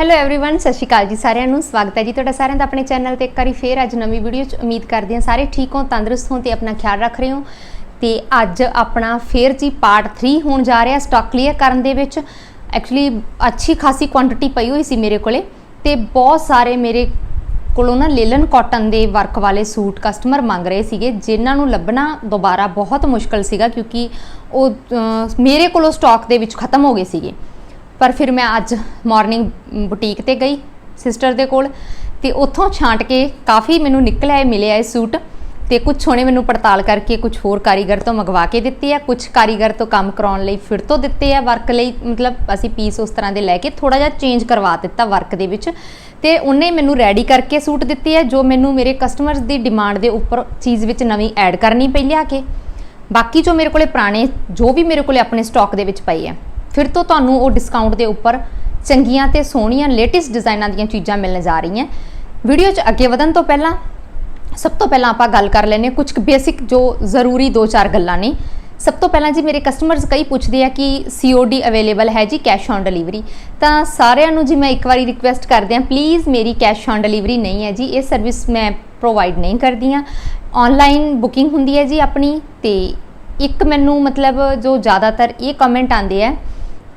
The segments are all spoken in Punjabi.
ਹੈਲੋ एवरीवन ਸਤਿ ਸ਼੍ਰੀ ਅਕਾਲ ਜੀ ਸਾਰਿਆਂ ਨੂੰ ਸਵਾਗਤ ਹੈ ਜੀ ਤੁਹਾਡਾ ਸਾਰਿਆਂ ਦਾ ਆਪਣੇ ਚੈਨਲ ਤੇ ਇੱਕ ਵਾਰੀ ਫੇਰ ਅੱਜ ਨਵੀਂ ਵੀਡੀਓ ਚ ਉਮੀਦ ਕਰਦੇ ਹਾਂ ਸਾਰੇ ਠੀਕ ਹੋ ਤੰਦਰੁਸਤ ਹੋ ਤੇ ਆਪਣਾ ਖਿਆਲ ਰੱਖ ਰਹੇ ਹੋ ਤੇ ਅੱਜ ਆਪਣਾ ਫੇਰ ਜੀ ਪਾਰਟ 3 ਹੋਣ ਜਾ ਰਿਹਾ ਸਟਾਕ ਕਲੀਅਰ ਕਰਨ ਦੇ ਵਿੱਚ ਐਕਚੁਅਲੀ ਅੱਛੀ ਖਾਸੀ ਕੁਆਂਟੀਟੀ ਪਈ ਹੋਈ ਸੀ ਮੇਰੇ ਕੋਲੇ ਤੇ ਬਹੁਤ ਸਾਰੇ ਮੇਰੇ ਕੋਲੋਂ ਨਾ ਲੇਲਨ ਕਾਟਨ ਦੇ ਵਰਕ ਵਾਲੇ ਸੂਟ ਕਸਟਮਰ ਮੰਗ ਰਹੇ ਸੀਗੇ ਜਿਨ੍ਹਾਂ ਨੂੰ ਲੱਭਣਾ ਦੁਬਾਰਾ ਬਹੁਤ ਮੁਸ਼ਕਲ ਸੀਗਾ ਕਿਉਂਕਿ ਉਹ ਅਹ, ਮੇਰੇ ਕੋਲੋਂ ਸਟਾਕ ਦੇ ਵਿੱਚ ਖਤਮ ਹੋ ਗਏ ਸੀਗੇ ਪਰ ਫਿਰ ਮੈਂ ਅੱਜ ਮਾਰਨਿੰਗ ਬੁਟੀਕ ਤੇ ਗਈ ਸਿਸਟਰ ਦੇ ਕੋਲ ਤੇ ਉੱਥੋਂ ਛਾਂਟ ਕੇ ਕਾਫੀ ਮੈਨੂੰ ਨਿਕਲਿਆ, ਇਹ ਮਿਲਿਆ ਇਹ ਸੂਟ ਤੇ ਕੁਝ ਹੋਣੇ ਮੈਨੂੰ ਪੜਤਾਲ ਕਰਕੇ ਕੁਝ ਹੋਰ ਕਾਰੀਗਰ ਤੋਂ ਮੰਗਵਾ ਕੇ ਦਿੱਤੇ ਆ ਕੁਝ ਕਾਰੀਗਰ ਤੋਂ ਕੰਮ ਕਰਾਉਣ ਲਈ ਫਿਰ ਤੋਂ ਦਿੱਤੇ ਆ ਵਰਕ ਲਈ, ਮਤਲਬ ਅਸੀਂ ਪੀਸ ਉਸ ਤਰ੍ਹਾਂ ਦੇ ਲੈ ਕੇ ਥੋੜਾ ਜਿਹਾ ਚੇਂਜ ਕਰਵਾ ਦਿੱਤਾ ਵਰਕ ਦੇ ਵਿੱਚ ਤੇ ਉਹਨੇ ਮੈਨੂੰ ਰੈਡੀ ਕਰਕੇ ਸੂਟ ਦਿੱਤੇ ਆ, ਜੋ ਮੈਨੂੰ ਮੇਰੇ ਕਸਟਮਰਸ ਦੀ ਡਿਮਾਂਡ ਦੇ ਉੱਪਰ ਚੀਜ਼ ਵਿੱਚ ਨਵੀਂ ਐਡ ਕਰਨੀ ਪਈ ਲਿਆ ਕੇ। ਬਾਕੀ ਜੋ ਮੇਰੇ ਕੋਲੇ ਪੁਰਾਣੇ, ਜੋ ਵੀ ਮੇਰੇ ਕੋਲੇ ਆਪਣੇ ਸਟਾਕ ਦੇ ਵਿੱਚ ਪਈ ਹੈ ਫਿਰ ਤੋਂ ਤੁਹਾਨੂੰ ਉਹ ਡਿਸਕਾਊਂਟ ਦੇ ਉੱਪਰ ਚੰਗੀਆਂ ਤੇ ਸੋਹਣੀਆਂ ਲੇਟੈਸਟ ਡਿਜ਼ਾਈਨਾਂ ਦੀਆਂ ਚੀਜ਼ਾਂ ਮਿਲਣ ਜਾ ਰਹੀਆਂ। ਵੀਡੀਓ 'ਚ ਅੱਗੇ ਵਧਣ ਤੋਂ ਪਹਿਲਾਂ ਸਭ ਤੋਂ ਪਹਿਲਾਂ ਆਪਾਂ ਗੱਲ ਕਰ ਲੈਨੇ ਕੁਝ ਬੇਸਿਕ ਜੋ ਜ਼ਰੂਰੀ ਦੋ ਚਾਰ ਗੱਲਾਂ ਨੇ। ਸਭ ਤੋਂ ਪਹਿਲਾਂ ਜੀ ਮੇਰੇ ਕਸਟਮਰਸ ਕਈ ਪੁੱਛਦੇ ਆ ਕਿ COD ਅਵੇਲੇਬਲ ਹੈ ਜੀ ਕੈਸ਼ ਔਨ ਡਿਲੀਵਰੀ ਤਾਂ ਸਾਰਿਆਂ ਨੂੰ ਜੀ ਮੈਂ ਇੱਕ ਵਾਰੀ ਰਿਕੁਐਸਟ ਕਰਦੇ ਆ ਪਲੀਜ਼ ਮੇਰੀ ਕੈਸ਼ ਔਨ ਡਿਲੀਵਰੀ ਨਹੀਂ ਹੈ ਜੀ, ਇਹ ਸਰਵਿਸ ਮੈਂ ਪ੍ਰੋਵਾਈਡ ਨਹੀਂ ਕਰਦੀ ਆ ਆਨਲਾਈਨ ਬੁਕਿੰਗ ਹੁੰਦੀ ਹੈ ਜੀ ਆਪਣੀ ਤੇ ਇੱਕ ਮੈਨੂੰ ਮਤਲਬ ਜੋ ਜ਼ਿਆਦਾਤਰ ਇਹ ਕਮੈਂਟ ਆਉਂਦੇ ਆ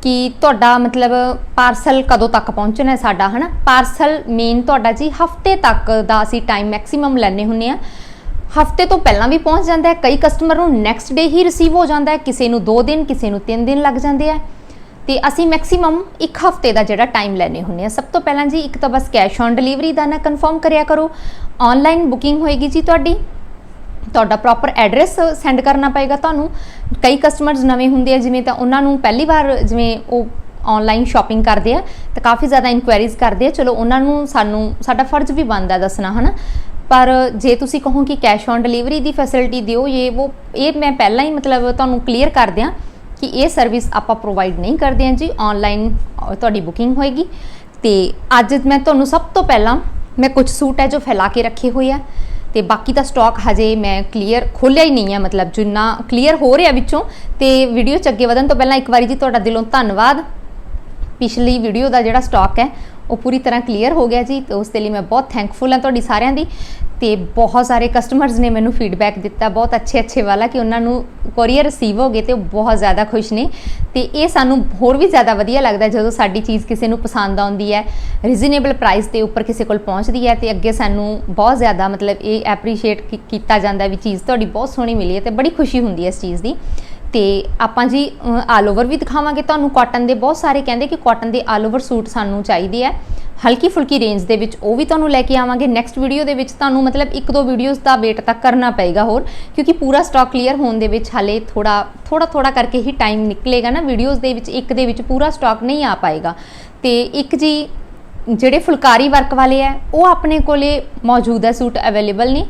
ਕਿ ਤੁਹਾਡਾ ਮਤਲਬ ਪਾਰਸਲ ਕਦੋਂ ਤੱਕ ਪਹੁੰਚਣਾ ਹੈ ਸਾਡਾ, ਹਨਾ? ਪਾਰਸਲ ਮੇਨ ਤੁਹਾਡਾ ਜੀ ਹਫ਼ਤੇ ਤੱਕ ਦਾ ਅਸੀਂ ਟਾਈਮ ਮੈਕਸਿਮਮ ਲੈਣੇ ਹੁੰਨੇ ਆ ਹਫ਼ਤੇ ਤੋਂ ਪਹਿਲਾਂ ਵੀ ਪਹੁੰਚ ਜਾਂਦਾ ਹੈ, ਕਈ ਕਸਟਮਰ ਨੂੰ ਨੈਕਸਟ ਡੇ ਹੀ ਰਿਸੀਵ ਹੋ ਜਾਂਦਾ ਹੈ, ਕਿਸੇ ਨੂੰ 2 ਦਿਨ, ਕਿਸੇ ਨੂੰ 3 ਦਿਨ ਲੱਗ ਜਾਂਦੇ ਆ। ਤੇ ਅਸੀਂ ਮੈਕਸਿਮਮ ਇੱਕ ਹਫ਼ਤੇ ਦਾ ਜਿਹੜਾ ਟਾਈਮ ਲੈਣੇ ਹੁੰਨੇ ਆ ਸਭ ਤੋਂ ਪਹਿਲਾਂ ਜੀ ਇੱਕ ਤਾਂ ਬਸ ਕੈਸ਼ ਔਨ ਡਿਲੀਵਰੀ ਦਾ ਨਾ ਕਨਫਰਮ ਕਰਿਆ ਕਰੋ। ਆਨਲਾਈਨ ਬੁਕਿੰਗ ਹੋਏਗੀ ਜੀ ਤੁਹਾਡੀ। ਤੁਹਾਡਾ ਪ੍ਰੋਪਰ ਐਡਰੈਸ ਸੈਂਡ ਕਰਨਾ ਪਏਗਾ। ਤੁਹਾਨੂੰ ਕਈ ਕਸਟਮਰਸ ਨਵੇਂ ਹੁੰਦੇ ਆ, ਜਿਵੇਂ ਤਾਂ ਉਹਨਾਂ ਨੂੰ ਪਹਿਲੀ ਵਾਰ ਜਿਵੇਂ ਉਹ ਆਨਲਾਈਨ ਸ਼ਾਪਿੰਗ ਕਰਦੇ ਆ, ਤਾਂ ਕਾਫੀ ਜ਼ਿਆਦਾ ਇਨਕੁਆਇਰੀਜ਼ ਕਰਦੇ ਆ। ਚਲੋ, ਉਹਨਾਂ ਨੂੰ ਸਾਨੂੰ, ਸਾਡਾ ਫਰਜ਼ ਵੀ ਬਣਦਾ ਦੱਸਣਾ, ਹਨਾ? ਪਰ ਜੇ ਤੁਸੀਂ ਕਹੋ ਕਿ ਕੈਸ਼ ਔਨ ਡਿਲੀਵਰੀ ਦੀ ਫੈਸਿਲਿਟੀ ਦਿਓ, ਇਹ ਉਹ ਇਹ ਮੈਂ ਪਹਿਲਾਂ ਹੀ ਮਤਲਬ ਤੁਹਾਨੂੰ ਕਲੀਅਰ ਕਰ ਦਿਆਂ ਕਿ ਇਹ ਸਰਵਿਸ ਆਪਾਂ ਪ੍ਰੋਵਾਈਡ ਨਹੀਂ ਕਰਦੇ ਹਾਂ ਜੀ। ਆਨਲਾਈਨ ਤੁਹਾਡੀ ਬੁਕਿੰਗ ਹੋਏਗੀ। ਤੇ ਅੱਜ ਮੈਂ ਤੁਹਾਨੂੰ ਸਭ ਤੋਂ ਪਹਿਲਾਂ, ਮੈਂ ਕੁਝ ਸੂਟ ਹੈ ਜੋ ਫੈਲਾ ਕੇ ਰੱਖੇ ਹੋਏ ਆ। ਤੇ ਬਾਕੀ ਦਾ ਸਟਾਕ ਹਜੇ ਮੈਂ ਕਲੀਅਰ ਖੋਲਿਆ ਹੀ ਨਹੀਂ ਹੈ, ਮਤਲਬ ਜਿੰਨਾ ਕਲੀਅਰ ਹੋ ਰਿਹਾ ਵਿੱਚੋਂ। ਤੇ ਵੀਡੀਓ ਚ ਅੱਗੇ ਵਧਣ ਤੋਂ ਪਹਿਲਾਂ ਇੱਕ ਵਾਰੀ ਜੀ ਤੁਹਾਡਾ ਦਿਲੋਂ ਧੰਨਵਾਦ। ਪਿਛਲੀ ਵੀਡੀਓ ਦਾ ਜਿਹੜਾ ਸਟਾਕ ਹੈ, ਉਹ ਪੂਰੀ ਤਰ੍ਹਾਂ ਕਲੀਅਰ ਹੋ ਗਿਆ ਜੀ, ਤੇ ਉਸ ਦੇ ਲਈ ਮੈਂ ਬਹੁਤ ਥੈਂਕਫੁਲ ਹਾਂ ਤੁਹਾਡੀ ਸਾਰਿਆਂ ਦੀ। ਤੇ ਬਹੁਤ ਸਾਰੇ ਕਸਟਮਰਸ ਨੇ ਮੈਨੂੰ ਫੀਡਬੈਕ ਦਿੱਤਾ, ਬਹੁਤ ਅੱਛੇ ਅੱਛੇ ਵਾਲਾ ਕਿ ਉਹਨਾਂ ਨੂੰ ਕੋਰੀਅਰ ਰਿਸੀਵ ਹੋ ਗਏ ਤੇ ਉਹ ਬਹੁਤ ਜ਼ਿਆਦਾ ਖੁਸ਼ ਨੇ। ਤੇ ਇਹ ਸਾਨੂੰ ਹੋਰ ਵੀ ਜ਼ਿਆਦਾ ਵਧੀਆ ਲੱਗਦਾ ਜਦੋਂ ਸਾਡੀ ਚੀਜ਼ ਕਿਸੇ ਨੂੰ ਪਸੰਦ ਆਉਂਦੀ ਹੈ ਰੀਜ਼ਨੇਬਲ ਪ੍ਰਾਈਸ ਦੇ ਉੱਪਰ ਕਿਸੇ ਕੋਲ ਪਹੁੰਚਦੀ ਹੈ ਤੇ ਅੱਗੇ ਸਾਨੂੰ ਬਹੁਤ ਜ਼ਿਆਦਾ ਮਤਲਬ ਇਹ ਐਪਰੀਸ਼ੀਏਟ ਕੀਤਾ ਜਾਂਦਾ ਵੀ ਚੀਜ਼ ਤੁਹਾਡੀ ਬਹੁਤ ਸੋਹਣੀ ਮਿਲੀ ਹੈ ਤੇ ਬੜੀ ਖੁਸ਼ੀ ਹੁੰਦੀ ਹੈ ਇਸ ਚੀਜ਼ ਦੀ। ਤੇ ਆਪਾਂ ਜੀ ਆਲ ਓਵਰ ਵੀ ਦਿਖਾਵਾਂਗੇ ਤੁਹਾਨੂੰ ਕਾਟਨ ਦੇ। ਬਹੁਤ ਸਾਰੇ ਕਹਿੰਦੇ ਕਿ ਕਾਟਨ ਦੇ ਆਲ ਓਵਰ ਸੂਟ ਸਾਨੂੰ ਚਾਹੀਦੇ ਆ। ਹਲਕੀ ਫੁਲਕੀ ਰੇਂਜ ਦੇ ਵਿੱਚ ਉਹ ਵੀ ਤੁਹਾਨੂੰ ਲੈ ਕੇ ਆਵਾਂਗੇ। ਨੈਕਸਟ ਵੀਡੀਓ ਦੇ ਵਿੱਚ ਤੁਹਾਨੂੰ ਮਤਲਬ ਇੱਕ ਦੋ ਵੀਡੀਓਜ਼ ਦਾ ਵੇਟ ਤਾਂ ਕਰਨਾ ਪਏਗਾ ਹੋਰ, ਕਿਉਂਕਿ ਪੂਰਾ ਸਟਾਕ ਕਲੀਅਰ ਹੋਣ ਦੇ ਵਿੱਚ ਹਾਲੇ ਥੋੜਾ ਥੋੜਾ ਥੋੜਾ ਕਰਕੇ ਹੀ ਟਾਈਮ ਨਿਕਲੇਗਾ ਨਾ। ਵੀਡੀਓਜ਼ ਦੇ ਵਿੱਚ ਇੱਕ ਦੇ ਵਿੱਚ ਪੂਰਾ ਸਟਾਕ ਨਹੀਂ ਆ ਪਾਏਗਾ। ਤੇ ਇੱਕ ਜੀ, ਜਿਹੜੇ ਫੁਲਕਾਰੀ ਵਰਕ ਵਾਲੇ ਆ, ਉਹ ਆਪਣੇ ਕੋਲੇ ਮੌਜੂਦ ਹੈ ਸੂਟ ਅਵੇਲੇਬਲ ਨੇ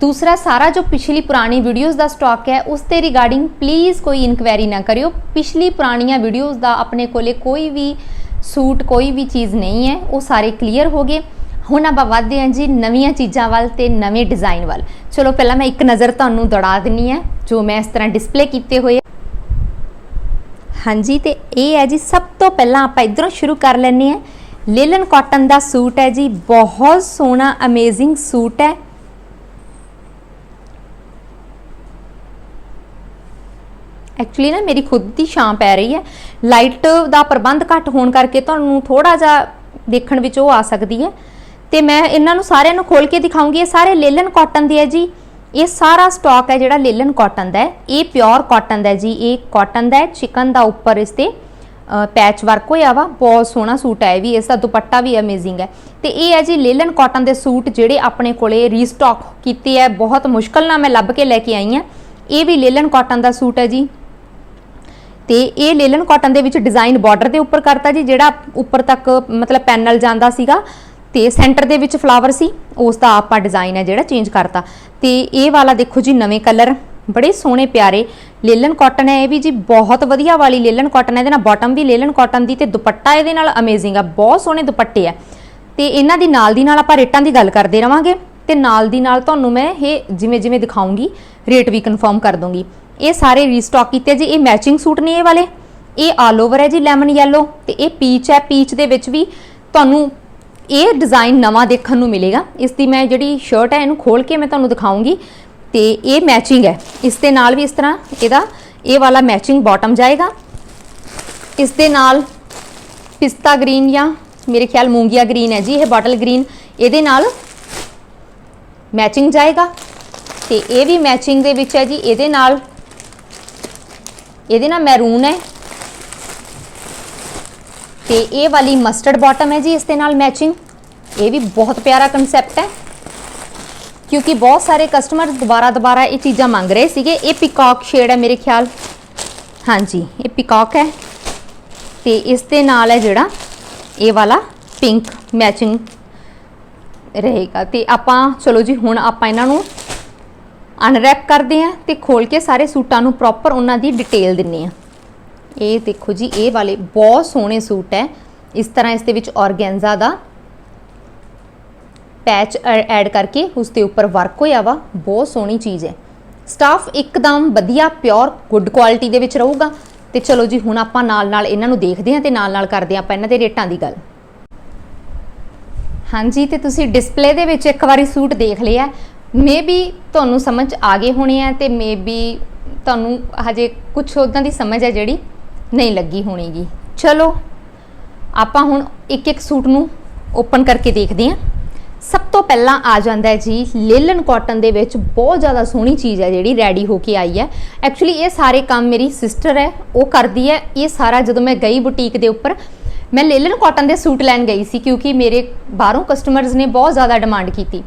ਦੂਸਰਾ ਸਾਰਾ ਜੋ ਪਿਛਲੀ ਪੁਰਾਣੀ ਵੀਡੀਓਜ਼ ਦਾ ਸਟਾਕ ਹੈ, ਉਸ ਤੇ ਰਿਗਾਰਡਿੰਗ ਪਲੀਜ਼ ਕੋਈ ਇਨਕੁਆਇਰੀ ਨਾ ਕਰਿਓ। ਪਿਛਲੀ ਪੁਰਾਣੀਆਂ ਵੀਡੀਓਜ਼ ਦਾ ਆਪਣੇ ਕੋਲੇ ਕੋਈ ਵੀ ਸੂਟ ਕੋਈ ਵੀ ਚੀਜ਼ ਨਹੀਂ ਹੈ, ਉਹ ਸਾਰੇ ਕਲੀਅਰ ਹੋ ਗਏ। ਹੁਣ ਆਪਾਂ ਵਧਦੇ ਹਾਂ ਜੀ ਨਵੀਆਂ ਚੀਜ਼ਾਂ ਵੱਲ ਤੇ ਨਵੇਂ ਡਿਜ਼ਾਈਨ ਵੱਲ। ਚਲੋ ਪਹਿਲਾਂ ਮੈਂ ਇੱਕ ਨਜ਼ਰ ਤੁਹਾਨੂੰ ਦੌੜਾ ਦਿੰਨੀ ਹੈ, ਜੋ ਮੈਂ ਇਸ ਤਰ੍ਹਾਂ ਡਿਸਪਲੇ ਕੀਤੇ ਹੋਏ ਹਾਂਜੀ, ਤੇ ਇਹ ਹੈ ਜੀ ਸਭ ਤੋਂ ਪਹਿਲਾਂ ਆਪਾਂ ਇਧਰੋਂ ਸ਼ੁਰੂ ਕਰ ਲੈਂਦੇ ਹਾਂ। ਲੇਲਨ ਕਾਟਨ ਦਾ ਸੂਟ ਹੈ ਜੀ, ਬਹੁਤ ਸੋਹਣਾ ਅਮੇਜ਼ਿੰਗ ਸੂਟ ਹੈ। ਐਕਚੁਅਲੀ ਨਾ ਮੇਰੀ ਖੁਦ ਦੀ ਛਾਂ ਪੈ ਰਹੀ ਹੈ। ਲਾਈਟ ਦਾ ਪ੍ਰਬੰਧ ਘੱਟ ਹੋਣ ਕਰਕੇ ਤੁਹਾਨੂੰ ਥੋੜਾ ਜਿਹਾ ਦੇਖਣ ਵਿੱਚ ਉਹ ਆ ਸਕਦੀ ਹੈ। ਤੇ ਮੈਂ ਇਹਨਾਂ ਨੂੰ ਸਾਰਿਆਂ ਨੂੰ ਖੋਲ ਕੇ ਦਿਖਾਉਂਗੀ। ਇਹ ਸਾਰੇ ਲੇਲਨ ਕਾਟਨ ਦੇ ਹੈ ਜੀ। ਇਹ ਸਾਰਾ ਸਟਾਕ ਹੈ ਜਿਹੜਾ ਲੇਲਨ ਕਾਟਨ ਦਾ ਹੈ। ਇਹ ਪਿਓਰ ਕਾਟਨ ਦਾ ਹੈ ਜੀ। ਇਹ ਕਾਟਨ ਦਾ ਹੈ। ਚਿਕਨ ਦਾ ਉੱਪਰ ਇਸ ਤੇ ਪੈਚ ਵਰਕ ਹੋਇਆ ਵਾ। ਬਹੁਤ ਸੋਹਣਾ ਸੂਟ ਹੈ ਇਹ ਵੀ। ਇਸ ਦਾ ਦੁਪੱਟਾ ਵੀ ਅਮੇਜ਼ਿੰਗ ਹੈ। ਤੇ ਇਹ ਹੈ ਜੀ ਲੇਲਨ ਕਾਟਨ ਦੇ ਸੂਟ ਜਿਹੜੇ ਆਪਣੇ ਕੋਲੇ ਰੀਸਟਾਕ ਕੀਤੇ ਹੈ। ਬਹੁਤ ਮੁਸ਼ਕਲ ਨਾਲ ਮੈਂ ਲੱਭ ਕੇ ਲੈ ਕੇ ਆਈ ਹਾਂ। ਇਹ ਵੀ ਲੇਲਨ ਕਾਟਨ ਦਾ ਸੂਟ ਹੈ ਜੀ। ਤੇ ਇਹ ਲੇਲਨ ਕਾਟਨ ਦੇ ਵਿੱਚ ਡਿਜ਼ਾਈਨ ਬਾਰਡਰ ਦੇ ਉੱਪਰ ਕਰਤਾ ਜੀ, ਜਿਹੜਾ ਉੱਪਰ ਤੱਕ, ਮਤਲਬ ਪੈਨਲ ਜਾਂਦਾ ਸੀਗਾ ਤੇ ਸੈਂਟਰ ਦੇ ਵਿੱਚ ਫਲਾਵਰ ਸੀ ਉਸ ਦਾ ਆਪਾਂ ਡਿਜ਼ਾਈਨ ਹੈ ਜਿਹੜਾ ਚੇਂਜ ਕਰਤਾ। ਤੇ ਇਹ ਵਾਲਾ ਦੇਖੋ ਜੀ, ਨਵੇਂ ਕਲਰ ਬੜੇ ਸੋਹਣੇ ਪਿਆਰੇ ਲੇਲਨ ਕਾਟਨ ਹੈ ਇਹ ਵੀ ਜੀ, ਬਹੁਤ ਵਧੀਆ ਵਾਲੀ ਲੇਲਨ ਕਾਟਨ ਹੈ, ਇਹਦੇ ਨਾਲ ਬਾਟਮ ਵੀ ਲੇਲਨ ਕਾਟਨ ਦੀ ਤੇ ਦੁਪੱਟਾ ਇਹਦੇ ਨਾਲ ਅਮੇਜ਼ਿੰਗ ਆ, ਬਹੁਤ ਸੋਹਣੇ ਦੁਪੱਟੇ ਆ। ਤੇ ਇਹਨਾਂ ਦੀ ਨਾਲ ਦੀ ਨਾਲ ਆਪਾਂ ਰੇਟਾਂ ਦੀ ਗੱਲ ਕਰਦੇ ਰਵਾਂਗੇ ਤੇ ਨਾਲ ਦੀ ਨਾਲ ਤੁਹਾਨੂੰ ਮੈਂ ਇਹ ਜਿਵੇਂ ਜਿਵੇਂ ਦਿਖਾਉਂਗੀ ਰੇਟ ਵੀ ਕਨਫਰਮ ਕਰ ਦੂੰਗੀ ਇਹ ਸਾਰੇ ਰੀਸਟਾਕ ਕੀਤੇ ਜੀ, ਇਹ ਮੈਚਿੰਗ ਸੂਟ ਨੇ ਇਹ ਵਾਲੇ। ਇਹ ਆਲ ਓਵਰ ਹੈ ਜੀ ਲੈਮਨ ਯੈਲੋ ਤੇ ਇਹ ਪੀਚ ਹੈ। ਪੀਚ ਦੇ ਵਿੱਚ ਵੀ ਤੁਹਾਨੂੰ ਇਹ ਡਿਜ਼ਾਈਨ ਨਵਾਂ ਦੇਖਣ ਨੂੰ ਮਿਲੇਗਾ। ਇਸ ਦੀ ਮੈਂ ਜਿਹੜੀ ਸ਼ਰਟ ਹੈ, ਇਹਨੂੰ ਖੋਲ ਕੇ ਮੈਂ ਤੁਹਾਨੂੰ ਦਿਖਾਉਂਗੀ ਤੇ ਇਹ ਮੈਚਿੰਗ ਹੈ। ਇਸ ਦੇ ਨਾਲ ਵੀ ਇਸ ਤਰ੍ਹਾਂ ਇਹਦਾ ਇਹ ਵਾਲਾ ਮੈਚਿੰਗ ਬਾਟਮ ਜਾਏਗਾ। ਇਸ ਦੇ ਨਾਲ ਪਿਸਤਾ ਗ੍ਰੀਨ ਜਾਂ ਮੇਰੇ ਖਿਆਲ ਮੂੰਗੀਆ ਗ੍ਰੀਨ ਹੈ ਜੀ, ਇਹ ਬਾਟਲ ਗ੍ਰੀਨ ਇਹਦੇ ਨਾਲ ਮੈਚਿੰਗ ਜਾਏਗਾ ਤੇ ਇਹ ਵੀ ਮੈਚਿੰਗ ਦੇ ਵਿੱਚ ਹੈ ਜੀ। ਇਹਦੇ ਨਾਲ ਇਹਦੇ ਨਾਲ ਮੈਰੂਨ ਹੈ। ਤੇ ਇਹ ਵਾਲੀ ਮਸਟਰਡ ਬਾਟਮ ਹੈ ਜੀ, ਇਸ ਦੇ ਨਾਲ ਮੈਚਿੰਗ ਇਹ ਵੀ ਬਹੁਤ ਪਿਆਰਾ ਕਨਸੈਪਟ ਹੈ। ਕਿਉਂਕਿ ਬਹੁਤ ਸਾਰੇ ਕਸਟਮਰ ਦੁਬਾਰਾ ਦੁਬਾਰਾ ਇਹ ਚੀਜ਼ਾਂ ਮੰਗ ਰਹੇ ਸੀਗੇ। ਇਹ ਪਿਕਾਕ ਸ਼ੇਡ ਹੈ ਮੇਰੇ ਖਿਆਲ। ਹਾਂਜੀ, ਇਹ ਪਿਕਾਕ ਹੈ। ਤੇ ਇਸ ਦੇ ਨਾਲ ਹੈ ਜਿਹੜਾ ਇਹ ਵਾਲਾ ਪਿੰਕ ਮੈਚਿੰਗ ਰਹੇਗਾ। ਤੇ ਆਪਾਂ, ਚਲੋ ਜੀ, ਹੁਣ ਆਪਾਂ ਇਹਨਾਂ ਨੂੰ ਅਨਰੈਪ ਕਰਦੇ ਆਂ ਤੇ ਖੋਲ ਕੇ ਸਾਰੇ ਸੂਟਾਂ ਨੂੰ ਪ੍ਰੋਪਰ ਉਹਨਾਂ ਦੀ ਡਿਟੇਲ ਦਿੰਨੇ ਆ। ਇਹ ਦੇਖੋ ਜੀ, ਇਹ ਵਾਲੇ ਬਹੁਤ ਸੋਹਣੇ ਸੂਟ ਹੈ ਇਸ ਤਰ੍ਹਾਂ ਇਸ ਦੇ ਵਿੱਚ ਔਰਗੈਂਜ਼ਾ ਦਾ ਪੈਚ ਐਡ ਕਰਕੇ ਉਸ ਦੇ ਉੱਪਰ ਵਰਕ ਹੋਇਆ ਵਾ। ਬਹੁਤ ਸੋਹਣੀ ਚੀਜ਼ ਹੈ ਸਟਾਫ ਇੱਕਦਮ ਵਧੀਆ ਪਿਓਰ ਗੁੱਡ ਕੁਆਲਿਟੀ ਦੇ ਵਿੱਚ ਰਹੂਗਾ। ਤੇ ਚਲੋ ਜੀ, ਹੁਣ ਆਪਾਂ ਨਾਲ ਨਾਲ ਇਹਨਾਂ ਨੂੰ ਦੇਖਦੇ ਹਾਂ ਤੇ ਨਾਲ ਨਾਲ ਕਰਦੇ ਹਾਂ ਆਪਾਂ ਇਹਨਾਂ ਦੇ ਰੇਟਾਂ ਦੀ ਗੱਲ। ਹਾਂਜੀ, ਤੇ ਤੁਸੀਂ ਡਿਸਪਲੇ ਦੇ ਵਿੱਚ ਇੱਕ ਵਾਰੀ ਸੂਟ ਦੇਖ ਲਿਆ। ਮੇਬੀ ਤੁਹਾਨੂੰ ਸਮਝ ਆ ਗਏ ਹੋਣੇ ਆ ਤੇ ਮੇਬੀ ਤੁਹਾਨੂੰ ਹਜੇ ਕੁਝ ਉਦਾਂ ਦੀ ਸਮਝ ਹੈ ਜਿਹੜੀ ਨਹੀਂ ਲੱਗੀ ਹੋਣੀਗੀ। ਚਲੋ, ਆਪਾਂ ਹੁਣ ਇੱਕ ਇੱਕ ਸੂਟ ਨੂੰ ਓਪਨ ਕਰਕੇ ਦੇਖਦੇ ਹਾਂ। ਸਭ ਤੋਂ ਪਹਿਲਾਂ ਆ ਜਾਂਦਾ ਹੈ ਜੀ, ਲੇਲਨ ਕਾਟਨ ਦੇ ਵਿੱਚ ਬਹੁਤ ਜ਼ਿਆਦਾ ਸੋਹਣੀ ਚੀਜ਼ ਹੈ ਜਿਹੜੀ ਰੈਡੀ ਹੋ ਕੇ ਆਈ ਹੈ। ਐਕਚੁਅਲੀ ਇਹ ਸਾਰੇ ਕੰਮ ਮੇਰੀ ਸਿਸਟਰ ਹੈ, ਉਹ ਕਰਦੀ ਹੈ। ਇਹ ਸਾਰਾ ਜਦੋਂ ਮੈਂ ਗਈ ਬੁਟੀਕ ਦੇ ਉੱਪਰ, ਮੈਂ ਲੇਲਨ ਕਾਟਨ ਦੇ ਸੂਟ ਲੈਣ ਗਈ ਸੀ ਕਿਉਂਕਿ ਮੇਰੇ ਬਾਹਰੋਂ ਕਸਟਮਰਸ ਨੇ ਬਹੁਤ ਜ਼ਿਆਦਾ ਡਿਮਾਂਡ ਕੀਤੀ।